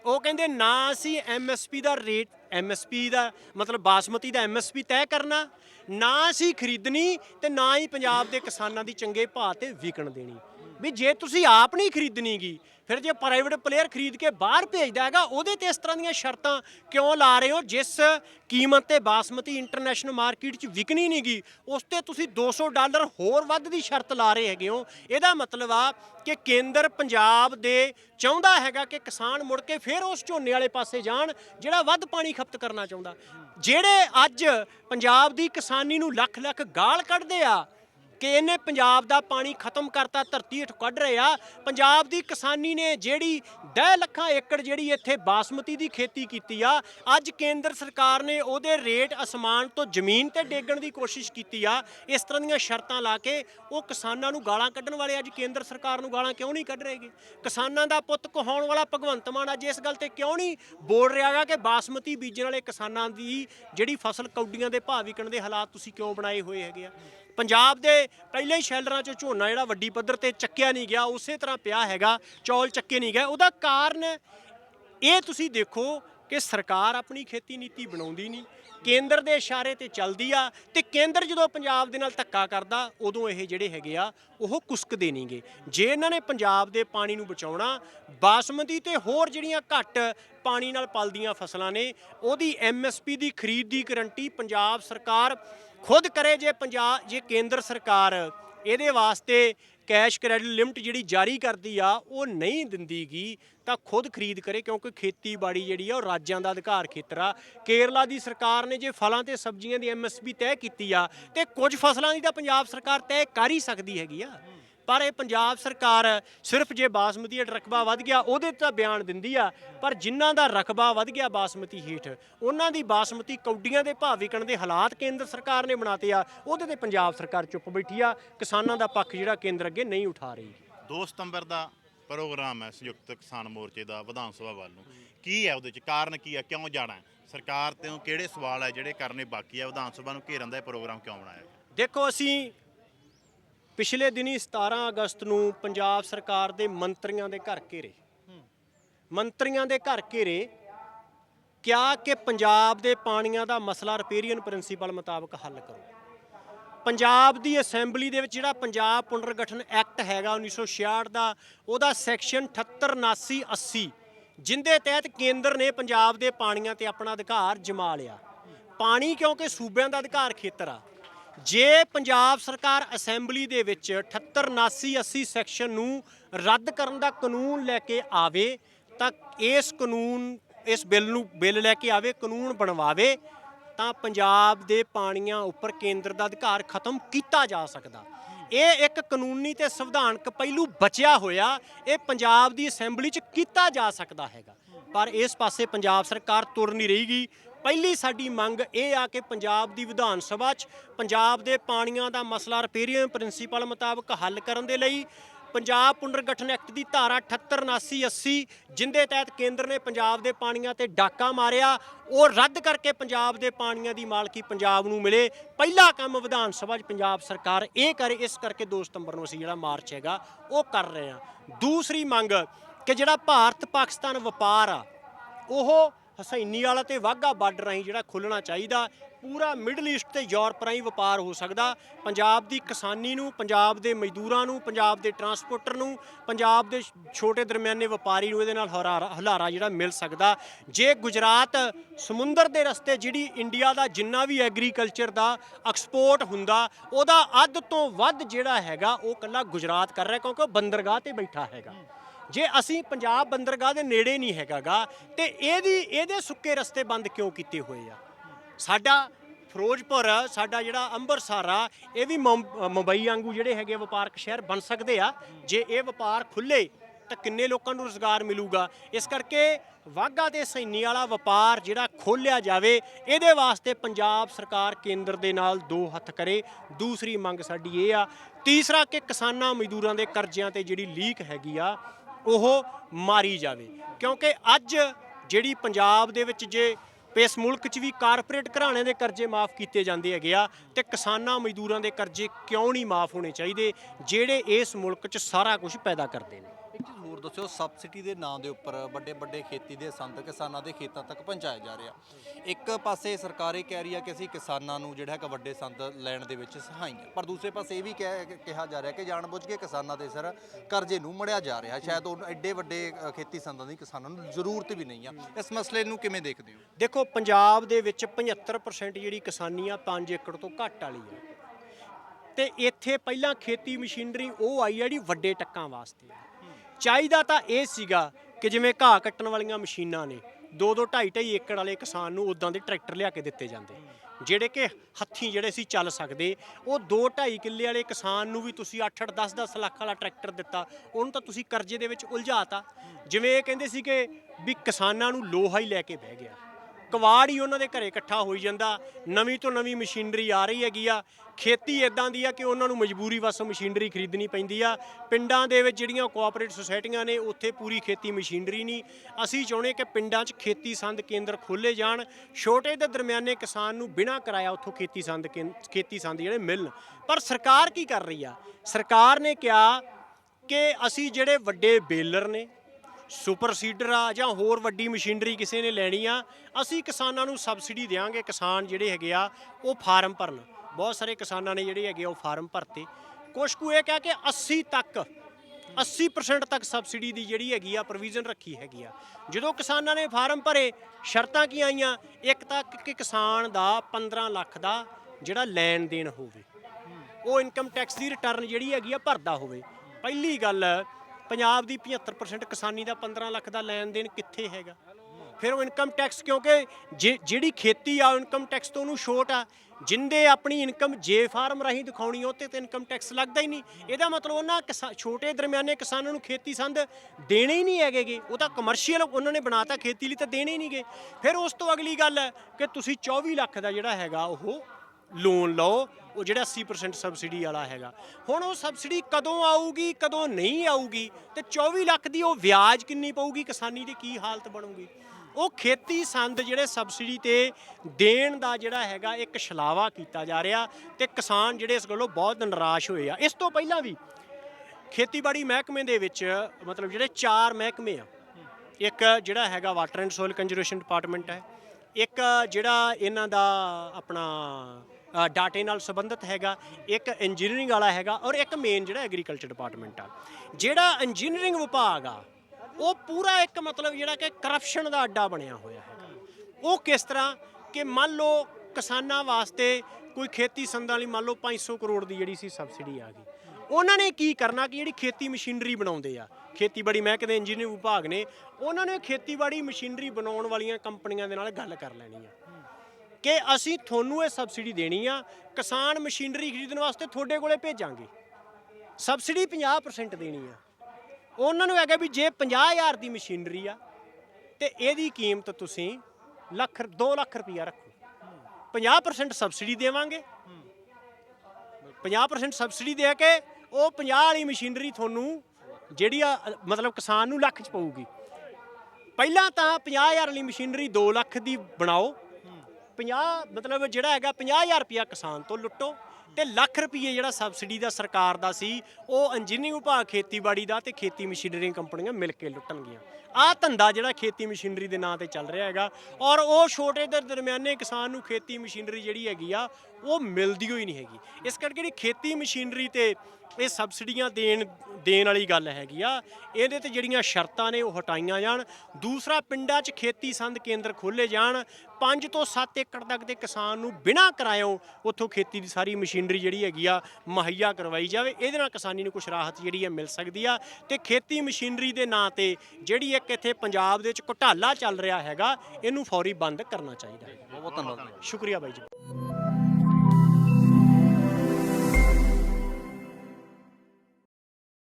ਉਹ ਕਹਿੰਦੇ ਨਾ ਅਸੀਂ ਐਮਐਸਪੀ ਦਾ ਰੇਟ ਐਮਐਸਪੀ ਦਾ ਮਤਲਬ ਬਾਸਮਤੀ ਦਾ ਐਮਐਸਪੀ ਤੈਅ ਕਰਨਾ, ਨਾ ਅਸੀਂ ਖਰੀਦਣੀ ਤੇ ਨਾ ਹੀ ਪੰਜਾਬ ਦੇ ਕਿਸਾਨਾਂ ਦੀ ਚੰਗੇ ਭਾਅ ਤੇ ਵਿਕਣ ਦੇਣੀ। ਵੀ ਜੇ ਤੁਸੀਂ ਆਪ ਨਹੀਂ ਖਰੀਦਣੀਗੀ, ਫਿਰ ਜੇ ਪ੍ਰਾਈਵੇਟ ਪਲੇਅਰ ਖਰੀਦ ਕੇ ਬਾਹਰ ਭੇਜਦਾ ਹੈਗਾ, ਉਹਦੇ ਤੇ ਇਸ ਤਰ੍ਹਾਂ ਦੀਆਂ ਸ਼ਰਤਾਂ ਕਿਉਂ ਲਾ ਰਹੇ ਹੋ ਜਿਸ ਕੀਮਤ ਤੇ ਬਾਸਮਤੀ ਇੰਟਰਨੈਸ਼ਨਲ ਮਾਰਕੀਟ 'ਚ ਵਿਕਣੀ ਨਹੀਂਗੀ? ਉਸ ਤੇ ਤੁਸੀਂ 200 ਡਾਲਰ ਹੋਰ ਵੱਧ ਦੀ ਸ਼ਰਤ ਲਾ ਰਹੇ ਹੈਗੇ ਹੋ। ਇਹਦਾ ਮਤਲਬ ਆ ਕਿ ਕੇਂਦਰ ਪੰਜਾਬ ਦੇ ਚਾਹੁੰਦਾ ਹੈਗਾ ਕਿ ਕਿਸਾਨ ਮੁੜ ਕੇ ਫਿਰ ਉਸ ਝੋਨੇ ਵਾਲੇ ਪਾਸੇ ਜਾਣ, ਜਿਹੜਾ ਵੱਧ ਪਾਣੀ ਖਪਤ ਕਰਨਾ ਚਾਹੁੰਦਾ। ਜਿਹੜੇ ਅੱਜ ਪੰਜਾਬ ਦੀ ਕਿਸਾਨੀ ਨੂੰ ਲੱਖ ਲੱਖ ਗਾਲ ਕੱਢਦੇ ਆ ਕਿ ਇਹਨੇ ਪੰਜਾਬ ਦਾ ਪਾਣੀ ਖਤਮ ਕਰਤਾ, ਧਰਤੀ ਹੇਠ ਕੱਢ ਰਹੇ ਆ। ਪੰਜਾਬ ਦੀ ਕਿਸਾਨੀ ਨੇ ਜਿਹੜੀ 10 ਲੱਖਾਂ ਏਕੜ ਜਿਹੜੀ ਇੱਥੇ ਬਾਸਮਤੀ ਦੀ ਖੇਤੀ ਕੀਤੀ ਆ, ਅੱਜ ਕੇਂਦਰ ਸਰਕਾਰ ਨੇ ਉਹਦੇ ਰੇਟ ਅਸਮਾਨ ਤੋਂ ਜ਼ਮੀਨ ਤੇ ਡੇਗਣ ਦੀ ਕੋਸ਼ਿਸ਼ ਕੀਤੀ ਆ। ਇਸ ਤਰ੍ਹਾਂ ਦੀਆਂ ਸ਼ਰਤਾਂ ਲਾ ਕੇ ਉਹ ਕਿਸਾਨਾਂ ਨੂੰ ਗਾਲਾਂ ਕੱਢਣ ਵਾਲੇ ਅੱਜ ਕੇਂਦਰ ਸਰਕਾਰ ਨੂੰ ਗਾਲਾਂ ਕਿਉਂ ਨਹੀਂ ਕੱਢ ਰਹੇਗੇ ਕਿਸਾਨਾਂ ਦਾ ਪੁੱਤ ਕਹਾਉਣ ਵਾਲਾ ਭਗਵੰਤ ਮਾਨ ਅੱਜ ਇਸ ਗੱਲ ਤੇ ਕਿਉਂ ਨਹੀਂ ਬੋਲ ਰਿਹਾਗਾ ਕਿ ਬਾਸਮਤੀ ਬੀਜਣ ਵਾਲੇ ਕਿਸਾਨਾਂ ਦੀ ਜਿਹੜੀ ਫਸਲ ਕੌਡੀਆਂ ਦੇ ਭਾਅ ਵਿਕਣ ਦੇ ਹਾਲਾਤ ਤੁਸੀਂ ਕਿਉਂ ਬਣਾਏ ਹੋਏ ਹੈਗੇ ਆ? ਪੰਜਾਬ ਦੇ ਪਹਿਲੇ ਸ਼ੈਲਰਾਂ 'ਚ ਝੋਨਾ ਜਿਹੜਾ ਵੱਡੀ ਪੱਧਰ ਤੇ ਚੱਕਿਆ ਨਹੀਂ ਗਿਆ, ਉਸੇ ਤਰ੍ਹਾਂ ਪਿਆ ਹੈਗਾ, ਚੌਲ ਚੱਕੇ ਨਹੀਂ ਗਏ। ਉਹਦਾ ਕਾਰਨ ਇਹ ਤੁਸੀਂ ਦੇਖੋ ਕਿ ਸਰਕਾਰ ਆਪਣੀ ਖੇਤੀ ਨੀਤੀ ਬਣਾਉਂਦੀ ਨਹੀਂ, ਕੇਂਦਰ ਦੇ ਇਸ਼ਾਰੇ ਤੇ ਚੱਲਦੀ ਆ ਤੇ ਕੇਂਦਰ ਜਦੋਂ ਪੰਜਾਬ ਦੇ ਨਾਲ ਧੱਕਾ ਕਰਦਾ, ਉਦੋਂ ਇਹ ਜਿਹੜੇ ਹੈਗੇ ਆ, ਉਹ ਕੁਸਕਦੇ ਨਹੀਂਗੇ ਜੇ ਇਹਨਾਂ ਨੇ ਪੰਜਾਬ ਦੇ ਪਾਣੀ ਨੂੰ ਬਚਾਉਣਾ, ਬਾਸਮਤੀ ਤੇ ਹੋਰ ਜਿਹੜੀਆਂ ਘੱਟ ਪਾਣੀ ਨਾਲ ਪਲਦੀਆਂ ਫਸਲਾਂ ਨੇ, ਉਹਦੀ ਐਮਐਸਪੀ ਦੀ ਖਰੀਦ ਦੀ ਗਰੰਟੀ ਪੰਜਾਬ ਸਰਕਾਰ ਖੁਦ ਕਰੇ ਜੇ ਪੰਜਾਬ, ਜੇ ਕੇਂਦਰ ਸਰਕਾਰ ਇਹਦੇ ਵਾਸਤੇ ਕੈਸ਼ ਕ੍ਰੈਡਿਟ ਲਿਮਟ ਜਿਹੜੀ ਜਾਰੀ ਕਰਦੀ ਆ, ਉਹ ਨਹੀਂ ਦਿੰਦੀਗੀ, ਤਾਂ ਖੁਦ ਖਰੀਦ ਕਰੇ ਕਿਉਂਕਿ ਖੇਤੀਬਾੜੀ ਜਿਹੜੀ ਆ, ਉਹ ਰਾਜਾਂ ਦਾ ਅਧਿਕਾਰ ਖੇਤਰ ਆ। ਕੇਰਲਾ ਦੀ ਸਰਕਾਰ ਨੇ ਜੇ ਫਲਾਂ ਤੇ ਸਬਜ਼ੀਆਂ ਦੀ ਐਮਐਸਪੀ ਤੈਅ ਕੀਤੀ ਆ, ਤੇ ਕੁਝ ਫਸਲਾਂ ਦੀ ਤਾਂ ਪੰਜਾਬ ਸਰਕਾਰ ਤੈਅ ਕਰ ਹੀ ਸਕਦੀ ਹੈਗੀ ਆ। ਪਰ ਇਹ ਪੰਜਾਬ ਸਰਕਾਰ ਸਿਰਫ ਜੇ ਬਾਸਮਤੀ ਦਾ ਰਕਬਾ ਵੱਧ ਗਿਆ ਉਹਦੇ ਤਾਂ ਬਿਆਨ ਦਿੰਦੀ ਆ ਪਰ ਜਿਨ੍ਹਾਂ ਦਾ ਰਕਬਾ ਵੱਧ ਗਿਆ ਬਾਸਮਤੀ ਹੇਠ ਉਹਨਾਂ ਦੀ ਬਾਸਮਤੀ ਕੌਡੀਆਂ ਦੇ ਭਾਅ ਵਿਕਣ ਦੇ ਹਾਲਾਤ ਕੇਂਦਰ ਸਰਕਾਰ ਨੇ ਬਣਾਤੇ ਆ ਉਹਦੇ ਤੇ ਪੰਜਾਬ ਸਰਕਾਰ ਚੁੱਪ ਬੈਠੀ ਆ ਕਿਸਾਨਾਂ ਦਾ ਪੱਖ ਜਿਹੜਾ ਕੇਂਦਰ ਅੱਗੇ ਨਹੀਂ ਉਠਾ ਰਹੀ। 2 ਸਤੰਬਰ ਦਾ ਪ੍ਰੋਗਰਾਮ ਹੈ ਸੰਯੁਕਤ ਕਿਸਾਨ ਮੋਰਚੇ ਦਾ ਵਿਧਾਨ ਸਭਾ ਵੱਲ ਨੂੰ। ਕੀ ਹੈ ਉਹਦੇ ਚ ਕਾਰਨ ਕੀ ਹੈ ਕਿਉਂ ਜਾਣਾ ਸਰਕਾਰ ਤੋਂ ਕਿਹੜੇ ਸਵਾਲ ਹੈ ਜਿਹੜੇ ਕਰਨੇ ਬਾਕੀ ਹੈ ਵਿਧਾਨ ਸਭਾ ਨੂੰ ਘੇਰਨ ਦਾ ਇਹ ਪ੍ਰੋਗਰਾਮ ਕਿਉਂ ਬਣਾਇਆ? ਦੇਖੋ ਅਸੀਂ ਪਿਛਲੇ ਦਿਨੀ 17 ਅਗਸਤ ਨੂੰ ਪੰਜਾਬ ਸਰਕਾਰ ਦੇ ਮੰਤਰੀਆਂ ਦੇ ਘਰ ਘੇਰੇ। ਮੰਤਰੀਆਂ ਦੇ ਘਰ ਘੇਰੇ ਕਿਹਾ ਕਿ ਪੰਜਾਬ ਦੇ ਪਾਣੀਆਂ ਦਾ ਮਸਲਾ ਰਿਪੇਰੀਅਨ ਪ੍ਰਿੰਸੀਪਲ ਮੁਤਾਬਕ ਹੱਲ ਕਰੋ। ਪੰਜਾਬ ਦੀ ਅਸੈਂਬਲੀ ਦੇ ਵਿੱਚ ਜਿਹੜਾ ਪੰਜਾਬ ਪੁਨਰਗਠਨ ਐਕਟ ਹੈਗਾ 1966 ਦਾ, ਉਹਦਾ ਸੈਕਸ਼ਨ 78 79 80 ਜਿੰਦੇ ਤਹਿਤ ਕੇਂਦਰ ਨੇ ਪੰਜਾਬ ਦੇ ਪਾਣੀਆਂ ਤੇ ਆਪਣਾ ਅਧਿਕਾਰ ਜਮਾ ਲਿਆ। ਪਾਣੀ ਕਿਉਂਕਿ ਸੂਬਿਆਂ ਦਾ ਅਧਿਕਾਰ ਖੇਤਰ ਆ ਜੇ ਪੰਜਾਬ ਸਰਕਾਰ ਅਸੈਂਬਲੀ ਦੇ ਵਿੱਚ 78 79 80 ਸੈਕਸ਼ਨ ਨੂੰ ਰੱਦ ਕਰਨ ਦਾ ਕਾਨੂੰਨ ਲੈ ਕੇ ਆਵੇ, ਤਾਂ ਇਸ ਕਾਨੂੰਨ, ਇਸ ਬਿੱਲ ਨੂੰ, ਬਿੱਲ ਲੈ ਕੇ ਆਵੇ, ਕਾਨੂੰਨ ਬਣਵਾਵੇ, ਤਾਂ ਪੰਜਾਬ ਦੇ ਪਾਣੀਆਂ ਉੱਪਰ ਕੇਂਦਰ ਦਾ ਅਧਿਕਾਰ ਖਤਮ ਕੀਤਾ ਜਾ ਸਕਦਾ। ਇਹ ਇੱਕ ਕਾਨੂੰਨੀ ਤੇ ਸੰਵਿਧਾਨਕ ਪਹਿਲੂ ਬਚਿਆ ਹੋਇਆ, ਇਹ ਪੰਜਾਬ ਦੀ ਅਸੈਂਬਲੀ 'ਚ ਕੀਤਾ ਜਾ ਸਕਦਾ ਹੈਗਾ। ਪਰ ਇਸ ਪਾਸੇ ਪੰਜਾਬ ਸਰਕਾਰ ਤੁਰ ਨਹੀਂ ਰਹੀਗੀ ਪਹਿਲੀ ਸਾਡੀ ਮੰਗ ਇਹ ਆ ਕਿ ਪੰਜਾਬ ਦੀ ਵਿਧਾਨ ਸਭਾ 'ਚ ਪੰਜਾਬ ਦੇ ਪਾਣੀਆਂ ਦਾ ਮਸਲਾ ਰਿਪੇਰੀਅਮ ਪ੍ਰਿੰਸੀਪਲ ਮੁਤਾਬਕ ਹੱਲ ਕਰਨ ਦੇ ਲਈ ਪੰਜਾਬ ਪੁਨਰਗਠਨ ਐਕਟ ਦੀ ਧਾਰਾ 78 79 80 ਜਿੰਦੇ ਤਹਿਤ ਕੇਂਦਰ ਨੇ ਪੰਜਾਬ ਦੇ ਪਾਣੀਆਂ ਤੇ ਡਾਕਾ ਮਾਰਿਆ। ਉਹ ਰੱਦ ਕਰਕੇ ਪੰਜਾਬ ਦੇ ਪਾਣੀਆਂ ਦੀ ਮਾਲਕੀ ਪੰਜਾਬ ਨੂੰ ਮਿਲੇ। ਪਹਿਲਾ ਕੰਮ ਵਿਧਾਨ ਸਭਾ 'ਚ ਪੰਜਾਬ ਸਰਕਾਰ ਇਹ ਕਰੇ, ਇਸ ਕਰਕੇ 2 ਸਤੰਬਰ ਨੂੰ ਅਸੀਂ ਜਿਹੜਾ ਮਾਰਚ ਹੈਗਾ, ਉਹ ਕਰ ਰਹੇ ਹਾਂ। ਦੂਸਰੀ ਮੰਗ ਕਿ ਜਿਹੜਾ ਭਾਰਤ ਪਾਕਿਸਤਾਨ ਵਪਾਰ ਆ, ਉਹ ਹਸੈਨੀ ਵਾਲਾ ਤੇ ਵਾਹਗਾ ਬਾਰਡਰ ਰਾਹੀਂ ਜਿਹੜਾ ਖੁੱਲਣਾ ਚਾਹੀਦਾ। ਪੂਰਾ ਮਿਡਲ ਈਸਟ ਤੇ ਯੂਰਪ ਰਾਹੀਂ ਵਪਾਰ ਹੋ ਸਕਦਾ। ਪੰਜਾਬ ਦੀ ਕਿਸਾਨੀ ਨੂੰ, ਪੰਜਾਬ ਦੇ ਮਜ਼ਦੂਰਾਂ ਨੂੰ, ਪੰਜਾਬ ਦੇ ਟਰਾਂਸਪੋਰਟਰ ਨੂੰ, ਪੰਜਾਬ ਦੇ ਛੋਟੇ ਦਰਮਿਆਨੇ ਵਪਾਰੀ ਨੂੰ ਇਹਦੇ ਨਾਲ ਹਰਾਰਾ ਹਲਾਰਾ ਜਿਹੜਾ ਮਿਲ ਸਕਦਾ। ਜੇ ਗੁਜਰਾਤ ਸਮੁੰਦਰ ਦੇ ਰਸਤੇ ਜਿਹੜੀ ਇੰਡੀਆ ਦਾ ਜਿੰਨਾ ਵੀ ਐਗਰੀਕਲਚਰ ਦਾ ਐਕਸਪੋਰਟ ਹੁੰਦਾ, ਉਹਦਾ ਅੱਧ ਤੋਂ ਵੱਧ ਜਿਹੜਾ ਹੈਗਾ, ਉਹ ਕੱਲਾ ਗੁਜਰਾਤ ਕਰ ਰਿਹਾ ਕਿਉਂਕਿ ਉਹ ਬੰਦਰਗਾਹ ਤੇ ਬੈਠਾ ਹੈਗਾ। ਜੇ ਅਸੀਂ ਪੰਜਾਬ ਬੰਦਰਗਾਹ ਦੇ ਨੇੜੇ ਨਹੀਂ ਹੈਗਾਗਾ, ਤੇ ਇਹਦੀ, ਇਹਦੇ ਸੁੱਕੇ ਰਸਤੇ ਬੰਦ ਕਿਉਂ ਕੀਤੇ ਹੋਏ ਆ? ਸਾਡਾ ਫਿਰੋਜ਼ਪੁਰ, ਸਾਡਾ ਜਿਹੜਾ ਅੰਮ੍ਰਿਤਸਰ ਆ, ਇਹ ਵੀ ਮੁੰਬਈ ਵਾਂਗੂ ਜਿਹੜੇ ਹੈਗੇ ਵਪਾਰਕ ਸ਼ਹਿਰ ਬਣ ਸਕਦੇ ਆ। ਜੇ ਇਹ ਵਪਾਰ ਖੁੱਲੇ ਤਾਂ ਕਿੰਨੇ ਲੋਕਾਂ ਨੂੰ ਰੋਜ਼ਗਾਰ ਮਿਲੂਗਾ? ਇਸ ਕਰਕੇ ਵਾਗਾ ਤੇ ਸੈਨੀ ਵਾਲਾ ਵਪਾਰ ਜਿਹੜਾ ਖੋਲਿਆ ਜਾਵੇ, ਇਹਦੇ ਵਾਸਤੇ ਪੰਜਾਬ ਸਰਕਾਰ ਕੇਂਦਰ ਦੇ ਨਾਲ ਦੋ ਹੱਥ ਕਰੇ। ਦੂਸਰੀ ਮੰਗ ਸਾਡੀ ਇਹ ਆ। ਤੀਸਰਾ ਕਿ ਕਿਸਾਨਾਂ ਮਜ਼ਦੂਰਾਂ ਦੇ ਕਰਜ਼ਿਆਂ ਤੇ ਜਿਹੜੀ ਲੀਕ ਹੈਗੀ ਆ ਉਹ ਮਾਰੀ ਜਾਵੇ। ਕਿਉਂਕਿ ਅੱਜ ਜਿਹੜੀ ਪੰਜਾਬ ਦੇ ਵਿੱਚ ਜੇ ਇਸ ਮੁਲਕ 'ਚ ਵੀ ਕਾਰਪੋਰੇਟ ਘਰਾਣੇ ਦੇ ਕਰਜ਼ੇ ਮਾਫ ਕੀਤੇ ਜਾਂਦੇ ਹੈਗੇ ਆ, ਤੇ ਕਿਸਾਨਾਂ ਮਜ਼ਦੂਰਾਂ ਦੇ ਕਰਜ਼ੇ ਕਿਉਂ ਨਹੀਂ ਮਾਫ ਹੋਣੇ ਚਾਹੀਦੇ, ਜਿਹੜੇ ਇਸ ਮੁਲਕ 'ਚ ਸਾਰਾ ਕੁਝ ਪੈਦਾ ਕਰਦੇ ਨੇ? ਇੱਕ ਚੀਜ਼ ਹੋਰ ਦੱਸਿਓ ਸਬਸਿਡੀ ਦੇ ਨਾਂ ਦੇ ਉੱਪਰ ਵੱਡੇ ਵੱਡੇ ਖੇਤੀ ਦੇ ਸੰਦ ਕਿਸਾਨਾਂ ਦੇ ਖੇਤਾਂ ਤੱਕ ਪਹੁੰਚਾਇਆ ਜਾ ਰਿਹਾ ਇੱਕ ਪਾਸੇ ਸਰਕਾਰ ਇਹ ਕਹਿ ਰਹੀ ਆ ਕਿ ਅਸੀਂ ਕਿਸਾਨਾਂ ਨੂੰ ਜਿਹੜਾ ਹੈਗਾ ਵੱਡੇ ਸੰਦ ਲੈਣ ਦੇ ਵਿੱਚ ਸਹਾਈ ਸਹਾਈਆਂ ਪਰ ਦੂਸਰੇ ਪਾਸੇ ਇਹ ਵੀ ਕਹਿ- ਕਿਹਾ ਜਾ ਰਿਹਾ ਕਿ ਜਾਣਬੁੱਝ ਕੇ ਕਿਸਾਨਾਂ ਦੇ ਸਿਰ ਕਰਜ਼ੇ ਨੂੰ ਮੜਿਆ ਜਾ ਰਿਹਾ। ਸ਼ਾਇਦ ਉਹ ਐਡੇ ਵੱਡੇ ਅ, ਖੇਤੀ ਸੰਦਾਂ ਦੀ ਕਿਸਾਨਾਂ ਨੂੰ ਜ਼ਰੂਰਤ ਵੀ ਨਹੀਂ ਆ। ਇਸ ਮਸਲੇ ਨੂੰ ਕਿਵੇਂ ਦੇਖਦੇ ਹੋ? ਦੇਖੋ ਪੰਜਾਬ ਦੇ ਵਿੱਚ 75% ਜਿਹੜੀ ਕਿਸਾਨੀ ਆ 5 ਏਕੜ ਤੋਂ ਘੱਟ ਵਾਲੀ ਆ। ਤੇ ਇੱਥੇ ਪਹਿਲਾਂ ਖੇਤੀ ਮਸ਼ੀਨਰੀ ਉਹ ਆਈ ਆ ਜਿਹੜੀ ਵੱਡੇ ਟੱਕਾਂ ਵਾਸਤੇ ਆ। ਚਾਹੀਦਾ ਤਾਂ ਇਹ ਸੀਗਾ ਕਿ ਜਿਵੇਂ ਘਾਹ ਕੱਟਣ ਵਾਲੀਆਂ ਮਸ਼ੀਨਾਂ ਨੇ 2 2 2.5 2.5 ਏਕੜ ਵਾਲੇ ਕਿਸਾਨ ਨੂੰ ਉਦਾਂ ਦੇ ਟਰੈਕਟਰ ਲਿਆ ਕੇ ਦਿੱਤੇ ਜਾਂਦੇ। ਜਿਹੜੇ ਕਿ ਹੱਥੀਂ ਜਿਹੜੇ ਸੀ ਚੱਲ ਸਕਦੇ, ਉਹ 2 2.5 ਕਿੱਲੇ ਵਾਲੇ ਕਿਸਾਨ ਨੂੰ ਵੀ ਤੁਸੀਂ 8 8 10 10 ਲੱਖ ਵਾਲਾ ਟਰੈਕਟਰ ਦਿੱਤਾ, ਉਹਨੂੰ ਤਾਂ ਤੁਸੀਂ ਕਰਜ਼ੇ ਦੇ ਵਿੱਚ ਉਲਝਾਤਾ। ਜਿਵੇਂ ਇਹ ਕਹਿੰਦੇ ਸੀ ਕਿ ਵੀ ਕਿਸਾਨਾਂ ਨੂੰ ਲੋਹਾ ਹੀ ਲੈ ਕੇ ਬਹਿ ਗਿਆ। ਕਵਾੜ ਹੀ ਉਹਨਾਂ ਦੇ ਘਰੇ ਇਕੱਠਾ ਹੋਈ ਜਾਂਦਾ। ਨਵੀਂ ਤੋਂ ਨਵੀਂ ਮਸ਼ੀਨਰੀ ਆ ਰਹੀ ਹੈਗੀ ਆ। ਖੇਤੀ ਇਦਾਂ ਦੀ ਆ ਕਿ ਉਹਨਾਂ ਨੂੰ ਮਜਬੂਰੀ ਵਸ ਮਸ਼ੀਨਰੀ ਖਰੀਦਣੀ ਪੈਂਦੀ ਆ। ਪਿੰਡਾਂ ਦੇ ਵਿੱਚ ਜਿਹੜੀਆਂ ਕੋਆਪਰੇਟਿਵ ਸੁਸਾਇਟੀਆਂ ਨੇ, ਉੱਥੇ ਪੂਰੀ ਖੇਤੀ ਮਸ਼ੀਨਰੀ ਨਹੀਂ। ਅਸੀਂ ਚਾਹੁੰਦੇ ਕਿ ਪਿੰਡਾਂ 'ਚ ਖੇਤੀ ਸੰਦ ਕੇਂਦਰ ਖੋਲੇ ਜਾਣ। ਛੋਟੇ ਤੇ ਦਰਮਿਆਨੇ ਕਿਸਾਨ ਨੂੰ ਬਿਨਾਂ ਕਿਰਾਇਆ ਉੱਥੋਂ ਖੇਤੀ ਸੰਦ ਕੇਂ- ਖੇਤੀ ਸੰਦ ਜਿਹੜੇ ਮਿਲਣ। ਪਰ ਸਰਕਾਰ ਕੀ ਕਰ ਰਹੀ ਆ? ਸਰਕਾਰ ਨੇ ਕਿਹਾ ਕਿ ਅਸੀਂ ਜਿਹੜੇ ਵੱਡੇ ਬੇਲਰ ਨੇ ਸੁਪਰ ਸੀਡਰ ਆ ਜਾਂ ਹੋਰ ਵੱਡੀ ਮਸ਼ੀਨਰੀ ਕਿਸੇ ਨੇ ਲੈਣੀ ਆ, ਅਸੀਂ ਕਿਸਾਨਾਂ ਨੂੰ ਸਬਸਿਡੀ ਦੇਵਾਂਗੇ ਕਿਸਾਨ ਜਿਹੜੇ ਹੈਗੇ ਆ, ਉਹ ਫਾਰਮ ਭਰਨ। ਬਹੁਤ ਸਾਰੇ ਕਿਸਾਨਾਂ ਨੇ ਜਿਹੜੇ ਹੈਗੇ ਆ, ਉਹ ਫਾਰਮ ਭਰਤੇ। ਕੁਛ ਕੁ ਇਹ ਕਹਿ ਕਿ 80 ਤੱਕ 80% ਤੱਕ ਸਬਸਿਡੀ ਦੀ ਜਿਹੜੀ ਹੈਗੀ ਆ ਪ੍ਰੋਵੀਜ਼ਨ ਰੱਖੀ ਹੈਗੀ ਆ। ਜਦੋਂ ਕਿਸਾਨਾਂ ਨੇ ਫਾਰਮ ਭਰੇ, ਸ਼ਰਤਾਂ ਕੀ ਆਈਆਂ? ਇੱਕ ਤਾਂ ਕਿ ਕਿਸਾਨ ਦਾ 15 ਲੱਖ ਦਾ ਜਿਹੜਾ ਲੈਣ ਦੇਣ ਹੋਵੇ, ਉਹ ਇਨਕਮ ਟੈਕਸ ਦੀ ਰਿਟਰਨ ਜਿਹੜੀ ਹੈਗੀ ਆ, ਭਰਦਾ ਹੋਵੇ। ਪਹਿਲੀ ਗੱਲ ਪੰਜਾਬ ਦੀ 75% ਕਿਸਾਨੀ ਦਾ 15 ਲੱਖ ਦਾ ਲੈਣ ਦੇਣ ਕਿੱਥੇ ਹੈਗਾ? ਫਿਰ ਉਹ ਇਨਕਮ ਟੈਕਸ ਕਿਉਂਕਿ ਜੇ- ਜਿਹੜੀ ਖੇਤੀ ਆ ਇਨਕਮ ਟੈਕਸ ਤੋਂ ਉਹਨੂੰ ਛੋਟ ਆ। ਜਿੰਦੇ ਆਪਣੀ ਇਨਕਮ ਜੇ ਫਾਰਮ ਰਾਹੀਂ ਦਿਖਾਉਣੀ ਉਹ ਤੇ ਇਨਕਮ ਟੈਕਸ ਲੱਗਦਾ ਹੀ ਨਹੀਂ। ਇਹਦਾ ਮਤਲਬ ਉਹਨਾਂ ਕਿਸਾ- ਛੋਟੇ ਦਰਮਿਆਨੇ ਕਿਸਾਨਾਂ ਨੂੰ ਖੇਤੀ ਸੰਦ ਦੇਣੇ ਹੀ ਨਹੀਂ ਹੈਗੇਗੇ। ਉਹ ਤਾਂ ਕਮਰਸ਼ੀਅਲ ਉਹਨਾਂ ਨੇ ਬਣਾਤਾ ਖੇਤੀ ਲਈ ਤਾਂ ਦੇਣੇ ਹੀ ਨਹੀਂਗੇ। ਫਿਰ ਉਸ ਤੋਂ ਅਗਲੀ ਗੱਲ ਹੈ ਕਿ ਤੁਸੀਂ 24 ਲੱਖ ਦਾ ਜਿਹੜਾ ਹੈਗਾ ਉਹ ਲੋਨ ਲਓ, ਉਹ ਜਿਹੜਾ 80% ਸਬਸਿਡੀ ਵਾਲਾ ਹੈਗਾ। ਹੁਣ ਉਹ ਸਬਸਿਡੀ ਕਦੋਂ ਆਊਗੀ, ਕਦੋਂ ਨਹੀਂ ਆਊਗੀ, ਤੇ 24 ਲੱਖ ਦੀ ਉਹ ਵਿਆਜ ਕਿੰਨੀ ਪਊਗੀ, ਕਿਸਾਨੀ ਦੀ ਕੀ ਹਾਲਤ ਬਣੂਗੀ? ਉਹ ਖੇਤੀ ਸੰਦ ਜਿਹੜੇ ਸਬਸਿਡੀ ਤੇ ਦੇਣ ਦਾ ਜਿਹੜਾ ਹੈਗਾ, ਇੱਕ ਛਲਾਵਾ ਕੀਤਾ ਜਾ ਰਿਹਾ ਤੇ ਕਿਸਾਨ ਜਿਹੜੇ ਇਸ ਗੱਲੋਂ ਬਹੁਤ ਨਿਰਾਸ਼ ਹੋਏ ਆ। ਇਸ ਤੋਂ ਪਹਿਲਾਂ ਵੀ ਖੇਤੀਬਾੜੀ ਮਹਿਕਮੇ ਦੇ ਵਿੱਚ, ਮਤਲਬ ਜਿਹੜੇ ਚਾਰ ਮਹਿਕਮੇ ਆ, ਇੱਕ ਜਿਹੜਾ ਹੈਗਾ water and soil conservation department ਹੈ, ਇੱਕ ਜਿਹੜਾ ਇਹਨਾਂ ਦਾ ਆਪਣਾ ਡਾਟੇ ਨਾਲ ਸੰਬੰਧਿਤ ਹੈਗਾ, ਇੱਕ ਇੰਜੀਨੀਅਰਿੰਗ ਵਾਲਾ ਹੈਗਾ ਔਰ ਇੱਕ ਮੇਨ ਜਿਹੜਾ ਐਗਰੀਕਲਚਰ ਡਿਪਾਰਟਮੈਂਟ ਆ। ਜਿਹੜਾ ਇੰਜੀਨੀਅਰਿੰਗ ਵਿਭਾਗ ਆ, ਉਹ ਪੂਰਾ ਇੱਕ ਮਤਲਬ ਜਿਹੜਾ ਕਿ ਕਰਪਸ਼ਨ ਦਾ ਅੱਡਾ ਬਣਿਆ ਹੋਇਆ ਹੈਗਾ। ਉਹ ਕਿਸ ਤਰ੍ਹਾਂ ਕਿ ਮੰਨ ਲਓ ਕਿਸਾਨਾਂ ਵਾਸਤੇ ਕੋਈ ਖੇਤੀ ਸੰਦਾਂ ਲਈ ਮੰਨ ਲਓ 500 ਕਰੋੜ ਦੀ ਜਿਹੜੀ ਸੀ ਸਬਸਿਡੀ ਆ ਗਈ। ਉਹਨਾਂ ਨੇ ਕੀ ਕਰਨਾ ਕਿ ਜਿਹੜੀ ਖੇਤੀ ਮਸ਼ੀਨਰੀ ਬਣਾਉਂਦੇ ਆ, ਖੇਤੀਬਾੜੀ ਮਹਿਕਮੇ ਦੇ ਇੰਜੀਨੀਅਰਿੰਗ ਵਿਭਾਗ ਨੇ, ਉਹਨਾਂ ਨੇ ਖੇਤੀਬਾੜੀ ਮਸ਼ੀਨਰੀ ਬਣਾਉਣ ਵਾਲੀਆਂ ਕੰਪਨੀਆਂ ਦੇ ਨਾਲ ਗੱਲ ਕਰ ਲੈਣੀ ਆ। ਕਿ ਅਸੀਂ ਤੁਹਾਨੂੰ ਇਹ ਸਬਸਿਡੀ ਦੇਣੀ ਆ, ਕਿਸਾਨ ਮਸ਼ੀਨਰੀ ਖਰੀਦਣ ਵਾਸਤੇ ਤੁਹਾਡੇ ਕੋਲੇ ਭੇਜਾਂਗੇ। ਸਬਸਿਡੀ 50% ਦੇਣੀ ਆ। ਉਹਨਾਂ ਨੂੰ ਹੈਗਾ ਵੀ ਜੇ 50000 ਦੀ ਮਸ਼ੀਨਰੀ ਆ, ਤੇ ਇਹਦੀ ਕੀਮਤ ਤੁਸੀਂ ਲੱਖ 2 ਲੱਖ ਰੁਪਇਆ ਰੱਖੋ। 50% ਸਬਸਿਡੀ ਦੇਵਾਂਗੇ। 50% ਸਬਸਿਡੀ ਦੇ ਕੇ ਉਹ 50 ਵਾਲੀ ਮਸ਼ੀਨਰੀ ਤੁਹਾਨੂੰ ਜਿਹੜੀ ਆ, ਮਤਲਬ ਕਿਸਾਨ ਨੂੰ ਲੱਖ ਚ ਪਊਗੀ। ਪਹਿਲਾਂ ਤਾਂ 50000 ਵਾਲੀ ਮਸ਼ੀਨਰੀ 2 ਲੱਖ ਦੀ ਬਣਾਓ। 50 ਮਤਲਬ ਜਿਹੜਾ ਹੈਗਾ 50000 ਰੁਪਇਆ ਕਿਸਾਨ ਤੋਂ ਲੁੱਟੋ ਤੇ ਲੱਖ ਰੁਪਏ ਜਿਹੜਾ ਸਬਸਿਡੀ ਦਾ ਸਰਕਾਰ ਦਾ ਸੀ, ਉਹ ਇੰਜੀਨੀਅਰਿੰਗ ਵਿਭਾਗ ਖੇਤੀਬਾੜੀ ਦਾ ਤੇ ਖੇਤੀ ਮਸ਼ੀਨਰੀ ਕੰਪਨੀਆਂ ਮਿਲ ਕੇ ਲੁੱਟਣਗੀਆਂ। ਆਹ ਧੰਦਾ ਜਿਹੜਾ ਖੇਤੀ ਮਸ਼ੀਨਰੀ ਦੇ ਨਾਂ ਤੇ ਚੱਲ ਰਿਹਾ ਹੈਗਾ ਔਰ ਉਹ ਛੋਟੇ ਤੇ ਦਰਮਿਆਨੇ ਕਿਸਾਨ ਨੂੰ ਖੇਤੀ ਮਸ਼ੀਨਰੀ ਜਿਹੜੀ ਹੈਗੀ ਆ, ਉਹ ਮਿਲਦੀ ਹੋਈ ਨਹੀਂ ਹੈਗੀ। ਇਸ ਕਰਕੇ ਜਿਹੜੀ ਖੇਤੀ ਮਸ਼ੀਨਰੀ ਤੇ ਇਹ ਸਬਸਿਡੀਆਂ ਦੇਣ ਦੇਣ ਵਾਲੀ ਗੱਲ ਹੈਗੀ ਆ, ਇਹਦੇ ਤੇ ਜਿਹੜੀਆਂ ਸ਼ਰਤਾਂ ਨੇ ਉਹ ਹਟਾਈਆਂ ਜਾਣ, ਦੂਸਰਾ ਪਿੰਡਾਂ 'ਚ ਖੇਤੀ ਸੰਦ ਕੇਂਦਰ ਖੋਲੇ ਜਾਣ 5 ਤੋਂ 7 ਏਕੜ ਤੱਕ ਦੇ ਕਿਸਾਨ ਨੂੰ ਬਿਨਾਂ ਕਿਰਾਇਓ ਉੱਥੋਂ ਖੇਤੀ ਦੀ ਸਾਰੀ ਮਸ਼ੀਨਰੀ ਜਿਹੜੀ ਹੈਗੀ ਆ ਮੁਹੱਈਆ ਕਰਵਾਈ ਜਾਵੇ। ਇਹਦੇ ਨਾਲ ਕਿਸਾਨੀ ਨੂੰ ਕੁਝ ਰਾਹਤ ਜਿਹੜੀ ਹੈ ਮਿਲ ਸਕਦੀ ਆ ਤੇ ਖੇਤੀ ਮਸ਼ੀਨਰੀ ਦੇ ਨਾਂ ਤੇ ਜਿਹੜੀ ਇੱਕ ਇੱਥੇ ਪੰਜਾਬ ਦੇ ਵਿੱਚ ਘੁਟਾਲਾ ਚੱਲ ਰਿਹਾ ਹੈਗਾ ਇਹਨੂੰ ਫੌਰੀ ਬੰਦ ਕਰਨਾ ਚਾਹੀਦਾ। ਹੈ ਬਹੁਤ ਬਹੁਤ ਧੰਨਵਾਦ। ਸ਼ੁਕਰੀਆ ਬਾਈ ਜੀ।